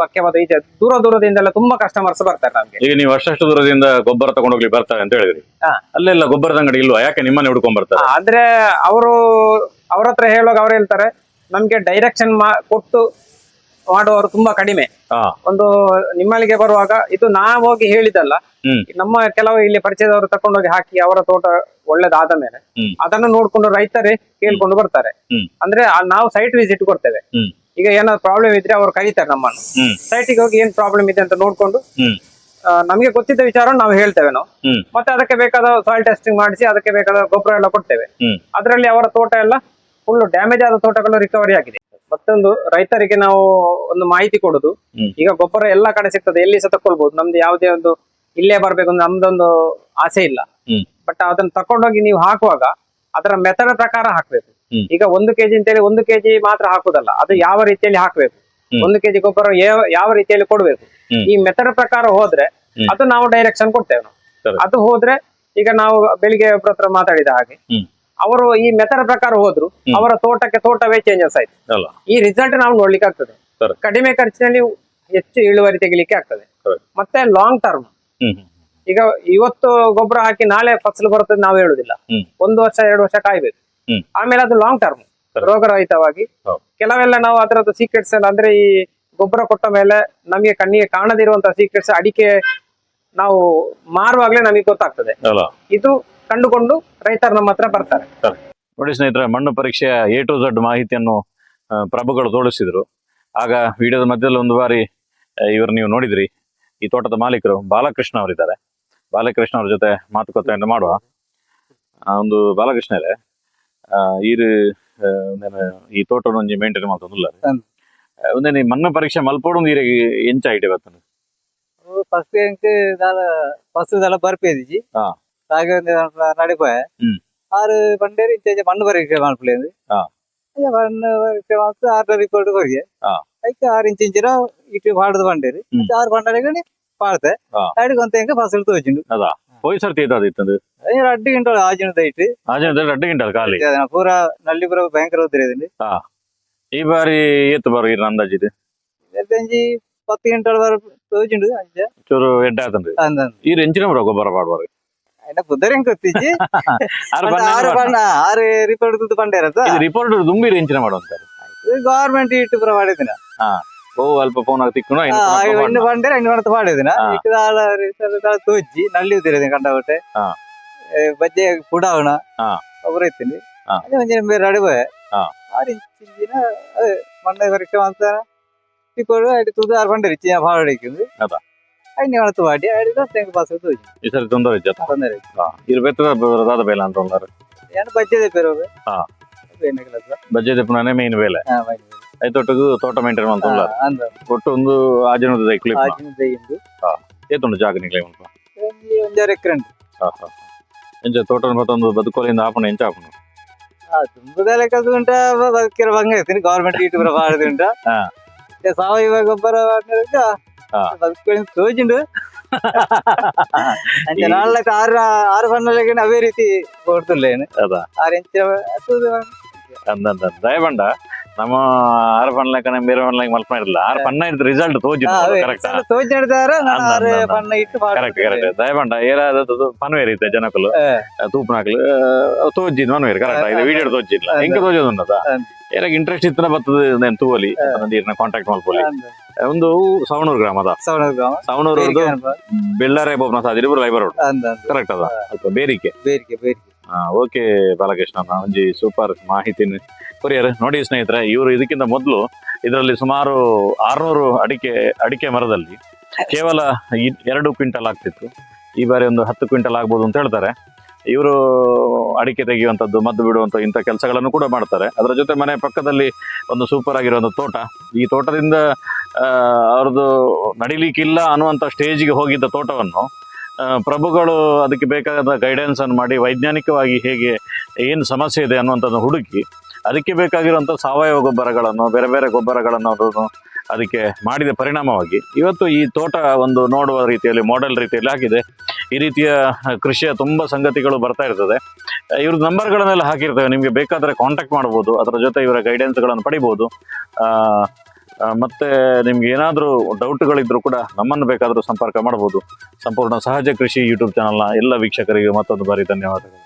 ಪಕ್ಕೆವಾದ ಈಚೆ ದೂರ ದೂರದಿಂದೆಲ್ಲ ತುಂಬಾ ಕಸ್ಟಮರ್ಸ್ ಬರ್ತಾರೆ ನಮ್ಗೆ. ಈಗ ನೀವು ಅಷ್ಟು ದೂರದಿಂದ ಗೊಬ್ಬರ ತಗೊಂಡೋಗ್ಲಿ ಬರ್ತಾರೆ ಅಂತ ಹೇಳಿದ್ರಿ. ಅಲ್ಲೆಲ್ಲ ಗೊಬ್ಬರದ ಅಂಗಡಿ ಇಲ್ವಾ? ಯಾಕೆ ನಿಮ್ಮನ್ನ ಹುಡ್ಕೊಂಡ್ ಬರ್ತಾರೆ? ಆದ್ರೆ ಅವರು ಅವ್ರ ಹತ್ರ ಹೇಳುವಾಗ ಅವ್ರು ಹೇಳ್ತಾರೆ ನಮ್ಗೆ ಡೈರೆಕ್ಷನ್ ಕೊಟ್ಟು ಮಾಡುವವರು ತುಂಬಾ ಕಡಿಮೆ. ಒಂದು ನಿಮ್ಮಲ್ಲಿಗೆ ಬರುವಾಗ ಇದು ನಾವು ಹೋಗಿ ಹೇಳಿದಲ್ಲ ನಮ್ಮ ಕೆಲವು ಇಲ್ಲಿ ಪರಿಚಯದವರು ತಕೊಂಡೋಗಿ ಹಾಕಿ ಅವರ ತೋಟ ಒಳ್ಳೇದಾದ ಮೇಲೆ ಅದನ್ನು ನೋಡ್ಕೊಂಡು ರೈತರೇ ಕೇಳ್ಕೊಂಡು ಬರ್ತಾರೆ. ಅಂದ್ರೆ ನಾವು ಸೈಟ್ ವಿಸಿಟ್ ಕೊಡ್ತೇವೆ. ಈಗ ಏನಾದ್ರು ಪ್ರಾಬ್ಲಮ್ ಇದ್ರೆ ಅವ್ರು ಕರೀತಾರೆ ನಮ್ಮನ್ನು. ಸೈಟಿಗೆ ಹೋಗಿ ಏನ್ ಪ್ರಾಬ್ಲಮ್ ಇದೆ ಅಂತ ನೋಡ್ಕೊಂಡು ನಮಗೆ ಗೊತ್ತಿದ್ದ ವಿಚಾರ ನಾವು ಹೇಳ್ತೇವೆ ನಾವು. ಮತ್ತೆ ಅದಕ್ಕೆ ಬೇಕಾದ ಸಾಯಿಲ್ ಟೆಸ್ಟಿಂಗ್ ಮಾಡಿಸಿ ಅದಕ್ಕೆ ಬೇಕಾದ ಗೊಬ್ಬರ ಎಲ್ಲ ಕೊಡ್ತೇವೆ. ಅದರಲ್ಲಿ ಅವರ ತೋಟ ಎಲ್ಲ ಫುಲ್ ಡ್ಯಾಮೇಜ್ ಆದ ತೋಟಗಳು ರಿಕವರಿ ಆಗಿದೆ. ಮತ್ತೊಂದು ರೈತರಿಗೆ ನಾವು ಒಂದು ಮಾಹಿತಿ ಕೊಡುದು. ಈಗ ಗೊಬ್ಬರ ಎಲ್ಲಾ ಕಡೆ ಸಿಗ್ತದೆ ಎಲ್ಲಿ ಸಹ ತಕೊಳ್ಬಹುದು ನಮ್ದು ಯಾವುದೇ ಒಂದು ಇಲ್ಲೇ ಬರ್ಬೇಕು ಅಂತ ನಮ್ದೊಂದು ಆಸೆ ಇಲ್ಲ. ಬಟ್ ಅದನ್ನ ತಕೊಂಡೋಗಿ ನೀವು ಹಾಕುವಾಗ ಅದರ ಮೆಥಡ್ ಪ್ರಕಾರ ಹಾಕ್ಬೇಕು. ಈಗ ಒಂದು ಕೆಜಿ ಅಂತೇಳಿ ಒಂದು ಕೆಜಿ ಮಾತ್ರ ಹಾಕುದಲ್ಲ ಅದು ಯಾವ ರೀತಿಯಲ್ಲಿ ಹಾಕ್ಬೇಕು. ಒಂದು ಕೆಜಿ ಗೊಬ್ಬರ ಯಾವ- ರೀತಿಯಲ್ಲಿ ಕೊಡ್ಬೇಕು? ಈ ಮೆಥಡ್ ಪ್ರಕಾರ ಹೋದ್ರೆ ಅದು ನಾವು ಡೈರೆಕ್ಷನ್ ಕೊಡ್ತೇವೆ ನಾವು. ಅದು ಹೋದ್ರೆ ಈಗ ನಾವು ಬೆಳಿಗ್ಗೆ ಒಬ್ಬರ ಹತ್ರ ಮಾತಾಡಿದ ಹಾಗೆ. ಅವರು ಈ ಮೆಥಡ್ ಪ್ರಕಾರ ಹೋದ್ರು ಅವರ ತೋಟಕ್ಕೆ ತೋಟವೇ ಚೇಂಜಸ್ ಆಯ್ತು. ಈ ರಿಸಲ್ಟ್ ನಾವು ನೋಡ್ಲಿಕ್ಕೆ ಆಗ್ತದೆ. ಕಡಿಮೆ ಖರ್ಚಿನಲ್ಲಿ ಹೆಚ್ಚು ಇಳುವರಿ ತೆಗಿಲಿಕ್ಕೆ ಆಗ್ತದೆ. ಮತ್ತೆ ಲಾಂಗ್ ಟರ್ಮ್. ಈಗ ಇವತ್ತು ಗೊಬ್ಬರ ಹಾಕಿ ನಾಳೆ ಫಸಲು ಬರುತ್ತೆ ನಾವು ಹೇಳುದಿಲ್ಲ. ಒಂದು ವರ್ಷ ಎರಡು ವರ್ಷ ಕಾಯ್ಬೇಕು. ಆಮೇಲೆ ಅದು ಲಾಂಗ್ ಟರ್ಮ್. ರೋಗರಹಿತವಾಗಿ. ಕೆಲವೆಲ್ಲ ನಾವು ಅದರದ್ದು ಸೀಕ್ರೆಟ್ಸ್ ಎಲ್ಲ ಅಂದ್ರೆ ಈ ಗೊಬ್ಬರ ಕೊಟ್ಟ ಮೇಲೆ ನಮಗೆ ಕಣ್ಣಿಗೆ ಕಾಣದಿರುವಂತಹ ಸೀಕ್ರೆಟ್ಸ್ ಅಡಿಕೆ ನಾವು ಮಾರುವಾಗಲೇ ನಮಗೆ ಗೊತ್ತಾಗ್ತದೆ. ಇದು ಕಂಡುಕೊಂಡು ರೈತರು ನಮ್ಮ ಹತ್ರ ಬರ್ತಾರೆ. ನೋಡಿ ಸ್ನೇಹಿತರೆ ಮಣ್ಣು ಪರೀಕ್ಷೆಯ ಎ ಟು ಝಡ್ ಮಾಹಿತಿಯನ್ನು ಪ್ರಭುಗಳು ತೋರಿಸಿದ್ರು. ಆಗ ವಿಡಿಯೋದ ಮಧ್ಯದಲ್ಲಿ ಒಂದು ಬಾರಿ ಇವರು ನೀವು ನೋಡಿದ್ರಿ. ಈ ತೋಟದ ಮಾಲೀಕರು ಬಾಲಕೃಷ್ಣ ಅವರಿದ್ದಾರೆ. ಬಾಲಕೃಷ್ಣ ಅವ್ರ ಜೊತೆ ಮಾತುಕತೆಯನ್ನು ಮಾಡುವ. ಒಂದು ಬಾಲಕೃಷ್ಣ ಇದೆ. ಈರು ಈ ತೋಟವನ್ನು ಒಂಜಿ ಮೇಂಟೈನ್ ಮಾತೊಂದುಲ್ಲ ಒಂದೇ ನೀ ಮಣ್ಣು ಪರೀಕ್ಷೆ ಮಲ್ಪೋಡು ಈರಿಗೆ ಎಂಚ ಐಟಿ ಬರ್ತದೆ ಫಸ್ಟ್ ಎಂಕ್ ದಾಲ ಫಸ್ಟ್ ದಾಲ ಬರ್ಪೇದಿಜಿ. ಹಾ. ಹಾಗೆ ಒಂದು ನಡಿಪೋಯ ಹ್ಮ್. ಆರು ಬಂಡೇರಿ ಇಂಚೆ ಮಣ್ಣು ಪರೀಕ್ಷೆ ಮಾಡ್ಕೊಳ್ಳಿ ಹಾ. ಮಣ್ಣು ಪರೀಕ್ಷೆ ಮಾಡ್ತು ಆರು ರಿಪೋರ್ಟ್ ಕೊರಿಗೆ ಹಾ. ಅದಕ್ಕೆ ಆರು ಇಂಚ್ ಇಂಚಿನ ಇಟ್ಟು ಪಾಡ್ದು ಬಂಡೇರಿ ಹ್ಮ್. ಮತ್ತೆ ಆರು ಬಂಡಾರಿಗಣಿ ಪಾಡ್ತೆ ಹಾ. ಅಡಿಗೆ ಒಂತ ಎಂಕ ಫಸಲು ತೋಚಿಂಡು ಹೋಯ್ ಸರ್ತಿ ಇತ್ತದು ಅಯ್ಯ ಅಡ್ಡಿ ಗಂಟೆ ಆಜಿನದ ಇಟ್ಟು ಆಜನ ಅಡ್ಡ ಗಿಂಟಲ್ ಖಾಲಿ ಪೂರ ನಲ್ಲಿ ಪೂರ ಭಯಂಕರ ಉದ್ರೇದಲ್ಲಿ ಈ ಬಾರಿ ಏತ್ ಬಾರಿ ಇರ ಅಂದಾಜಿದೆ ಎಂಜಿ ಪತ್ತು ಗಂಟೆ ಬರ ತೋಚಿಂಡು ಅಂಚ ಚೂರು ಎಡ್ಡ ಆತಂದ್ರಿ ಅಂದ ಈ ಎಂಚಿನ ಬರೋ ಗೊಬ್ಬರ ಪಾಡ್ಬಾರ್ದು ಅಯ್ಯ ಬುದ್ಧರಿ ಹೆಂಗ್ ಗೊತ್ತಿಜ್ಜಿ ಆರು ಮತ್ತೆ ಆರು ಬಣ್ಣ ಆರು ರಿಪೋರ್ಟ್ ತುತ್ತು ಬಂಡೇರತ್ತ ಇದು ರಿಪೋರ್ಟ್ ದುಂಬಿ ರೆಂಚಿನ ಮಾಡುವಂತಾರೆ ಗವರ್ಮೆಂಟ್ ಇಟ್ಟು ಪೂರ ಮಾಡಿದಿನ ಓ ಅಲ್ಪ ಫೋನ್ ತಿಕ್ಕುನ ಇನ್ನು ಬಂಡೇರ ಇನ್ನು ಮಾಡ್ತಾ ಮಾಡಿದಿನ ಹಾ. ಇಕ್ಕದ ತೋಜಿ ನಲ್ಲಿ ಉದಿರದಿ ಕಂಡಬಟ್ಟೆ ಹಾ. ಬಜ್ಜೆ ಪುಡಾವಣ ಹಾ. ಒಬ್ಬರು ಇತ್ತೀನಿ ಹಾ. ಅದೇ ಒಂದಿನ ಬೇರೆ ಅಡಿಬೋಯ ಹಾ. ಆರು ಇಂಚಿನ ಅದೇ ಮಣ್ಣ ಪರೀಕ್ಷೆ ಅಂತ ಟಿಪ್ಪಡು ಅಡಿ ತುದು ಆರು ಬಂಡೇರಿ ಚಿನ್ನ ಭಾಳ ಹಿಡಿಕಿಂದು ಐದು ಮಾಡ್ತು ಮಾಡಿ ಪಾಸ್ ತೋಜಿ ಈ ಸರಿ ತೊಂದರೆ ಇಜ್ಜತ ತೊಂದರೆ ಇರ್ ಬೆತ್ತದ ಬರೋದಾದ ಬೇಲ ಅಂತ ಉಂದಾರ ಏನು ಬಜ್ಜದೆ ಬೇರೆ ಹಾ. ಏನಾಗಲ್ಲ ಬಜ್ಜೆ ಪುನಃ ಮೇನ್ ಬೇಲೆ ಹಾ ಮಾಡಿ ಐತೊಟ್ಟಿಗೂ ತೋಟ ಮೇಂಟೈನ್ ಅಂತ ಅಂದ ಒಟ್ಟು ಒಂದು ಆಜನದ ಕ್ಲಿಪ್ ಆಚಿನ ದೈಂದು ಏತುಂಡು ಜಾಗ ಉಂಟು ಒಂಜಿ ಒಂಜಾರು ಎಕರೆ ಉಂಟು ಎಂಚ ತೋಟ ಮತ್ತೊಂದು ಬದುಕೋಲಿಂದ ಆಪಣ ಎಂಚ ಆಪಣ ಆ ತುಂಬದ ಲೆಕ್ಕದ ಉಂಟ ಬದುಕಿರೋ ಬಂಗ ಇರ್ತೀನಿ ಗವರ್ಮೆಂಟ್ ಇಟ್ಟು ಬರ ಉಂಟ ಹಾ. ಮತ್ತೆ ಸಾವಯವ ಗೊಬ್ಬರ ಹಾ. ತೋಜಿಂಡು ಅಂಚೆ ನಾಳೆ ಆರು ಆರು ಬಣ್ಣಲೆಗೆ ಅವೇ ರೀತಿ ಕೊಡ್ತಿಲ್ಲೇನು ಅದ ಆರು ಇಂಚ ಹತ್ತುದು ಅಂದಂದ ದಯಬಂಡ ನಮ್ಮ ಆರು ಪಣ್ಣ ಬೇರೆ ಪಣ್ಣ ಮಲ್ಪ ಇರಲ್ಲ ಆರ್ ಪನ್ನ ಇದ್ ರಿಸಲ್ಟ್ ತೋಜಿ. ಕರೆಕ್ಟ್ ತೋಜಿ ಅಂದ, ಆರು. ಬಣ್ಣ ಇಟ್ಟು ಕರೆಕ್ಟ್ ಕರೆಕ್ಟ್ ದಯಬಂಡ ಏರಾದ ಪನ್ವೇರ್ ಇತ್ತೆ ಜನಕಲು. ತೂಪನಾಕಲು ತೋಜಿದ್ ಮನ್ವೇರ್ ಕರೆಕ್ಟ್ ಇದು ವಿಡಿಯೋ ತೋಜಿಲ್ಲ. ಹೆಂಗ ತೋಜೋದು ಅಂದ. ಏರಾಗ ಇಂಟ್ರೆಸ್ಟ್ ಇತ್ತನ ಬರ್ತದೆ ನಾನು ತೂವಲಿ ನೀರ್ನ ಕಾಂಟ್ಯಾಕ್ಟ್ ಮಾಡ್ಕೊಳ್ಳಿ. ಒಂದು ಸವಣೂರು ಗ್ರಾಮದ ಸವಣೂರು ಗ್ರಾಮ. ಸವಣೂರು ಬೇರಿಕೆ ಅನ್ಪ. ಬೆಳ್ಳಾರೆ ಬೋಬ್ನ ಸಾದಿರಿ ಬರೋ ಲೈಬರ್ ರೋಡ್. ಕರೆಕ್ಟ್ ಅದ? ಬೇರಿಕೆ. ಬೇರಿಕೆ ಬೇರಿಕೆ. ಬೇರಿಕೆ ಓಕೆ ಬಾಲಕೃಷ್ಣ ಒಂಜಿ ಸೂಪರ್ ಮಾಹಿತಿನ ಕೊರಿಯರ್ ನೋಡಿ ಸ್ನೇಹಿತರೆ, ಇವರು ಇದಕ್ಕಿಂತ ಮೊದಲು ಇದರಲ್ಲಿ ಸುಮಾರು ಆರ್ನೂರು ಅಡಿಕೆ ಅಡಿಕೆ ಮರದಲ್ಲಿ ಕೇವಲ ಎರಡು ಕ್ವಿಂಟಲ್ ಆಗ್ತಿತ್ತು. ಈ ಬಾರಿ ಒಂದು ಹತ್ತು ಕ್ವಿಂಟಲ್ ಆಗ್ಬೋದು ಅಂತ ಹೇಳ್ತಾರೆ. ಇವರು ಅಡಿಕೆ ತೆಗೆಯುವಂಥದ್ದು, ಮದ್ದು ಬಿಡುವಂಥ ಇಂಥ ಕೆಲಸಗಳನ್ನು ಕೂಡ ಮಾಡ್ತಾರೆ. ಅದರ ಜೊತೆ ಮನೆ ಪಕ್ಕದಲ್ಲಿ ಒಂದು ಸೂಪರ್ ಆಗಿರುವಂಥ ತೋಟ. ಈ ತೋಟದಿಂದ ಅವ್ರದ್ದು ನಡಿಲಿಕ್ಕಿಲ್ಲ ಅನ್ನುವಂಥ ಸ್ಟೇಜಿಗೆ ಹೋಗಿದ್ದ ತೋಟವನ್ನು ಪ್ರಭುಗಳು ಅದಕ್ಕೆ ಬೇಕಾದ ಗೈಡೆನ್ಸನ್ನು ಮಾಡಿ ವೈಜ್ಞಾನಿಕವಾಗಿ ಹೇಗೆ, ಏನು ಸಮಸ್ಯೆ ಇದೆ ಅನ್ನುವಂಥದ್ದು ಹುಡುಕಿ ಅದಕ್ಕೆ ಬೇಕಾಗಿರುವಂಥ ಸಾವಯವ ಗೊಬ್ಬರಗಳನ್ನು, ಬೇರೆ ಬೇರೆ ಗೊಬ್ಬರಗಳನ್ನು ಅವರು ಅದಕ್ಕೆ ಮಾಡಿದ ಪರಿಣಾಮವಾಗಿ ಇವತ್ತು ಈ ತೋಟ ಒಂದು ನೋಡುವ ರೀತಿಯಲ್ಲಿ ಮಾಡೆಲ್ ರೀತಿಯಲ್ಲಿ ಆಗಿದೆ ಈ ರೀತಿಯ ಕೃಷಿಯ ತುಂಬ ಸಂಗತಿಗಳು ಬರ್ತಾ ಇರ್ತದೆ. ಇವ್ರ ನಂಬರ್ಗಳನ್ನೆಲ್ಲ ಹಾಕಿರ್ತೇವೆ. ನಿಮಗೆ ಬೇಕಾದರೆ ಕಾಂಟ್ಯಾಕ್ಟ್ ಮಾಡ್ಬೋದು. ಅದರ ಜೊತೆ ಇವರ ಗೈಡೆನ್ಸ್ಗಳನ್ನು ಪಡಿಬೋದು. ಮತ್ತೆ ನಿಮ್ಗೆ ಏನಾದರೂ ಡೌಟ್ಗಳಿದ್ದರೂ ಕೂಡ ನಮ್ಮನ್ನು ಬೇಕಾದರೂ ಸಂಪರ್ಕ ಮಾಡ್ಬೋದು. ಸಂಪೂರ್ಣ ಸಹಜ ಕೃಷಿ ಯೂಟ್ಯೂಬ್ ಚಾನಲ್ನ ಎಲ್ಲ ವೀಕ್ಷಕರಿಗೆ ಮತ್ತೊಂದು ಬಾರಿ ಧನ್ಯವಾದಗಳು.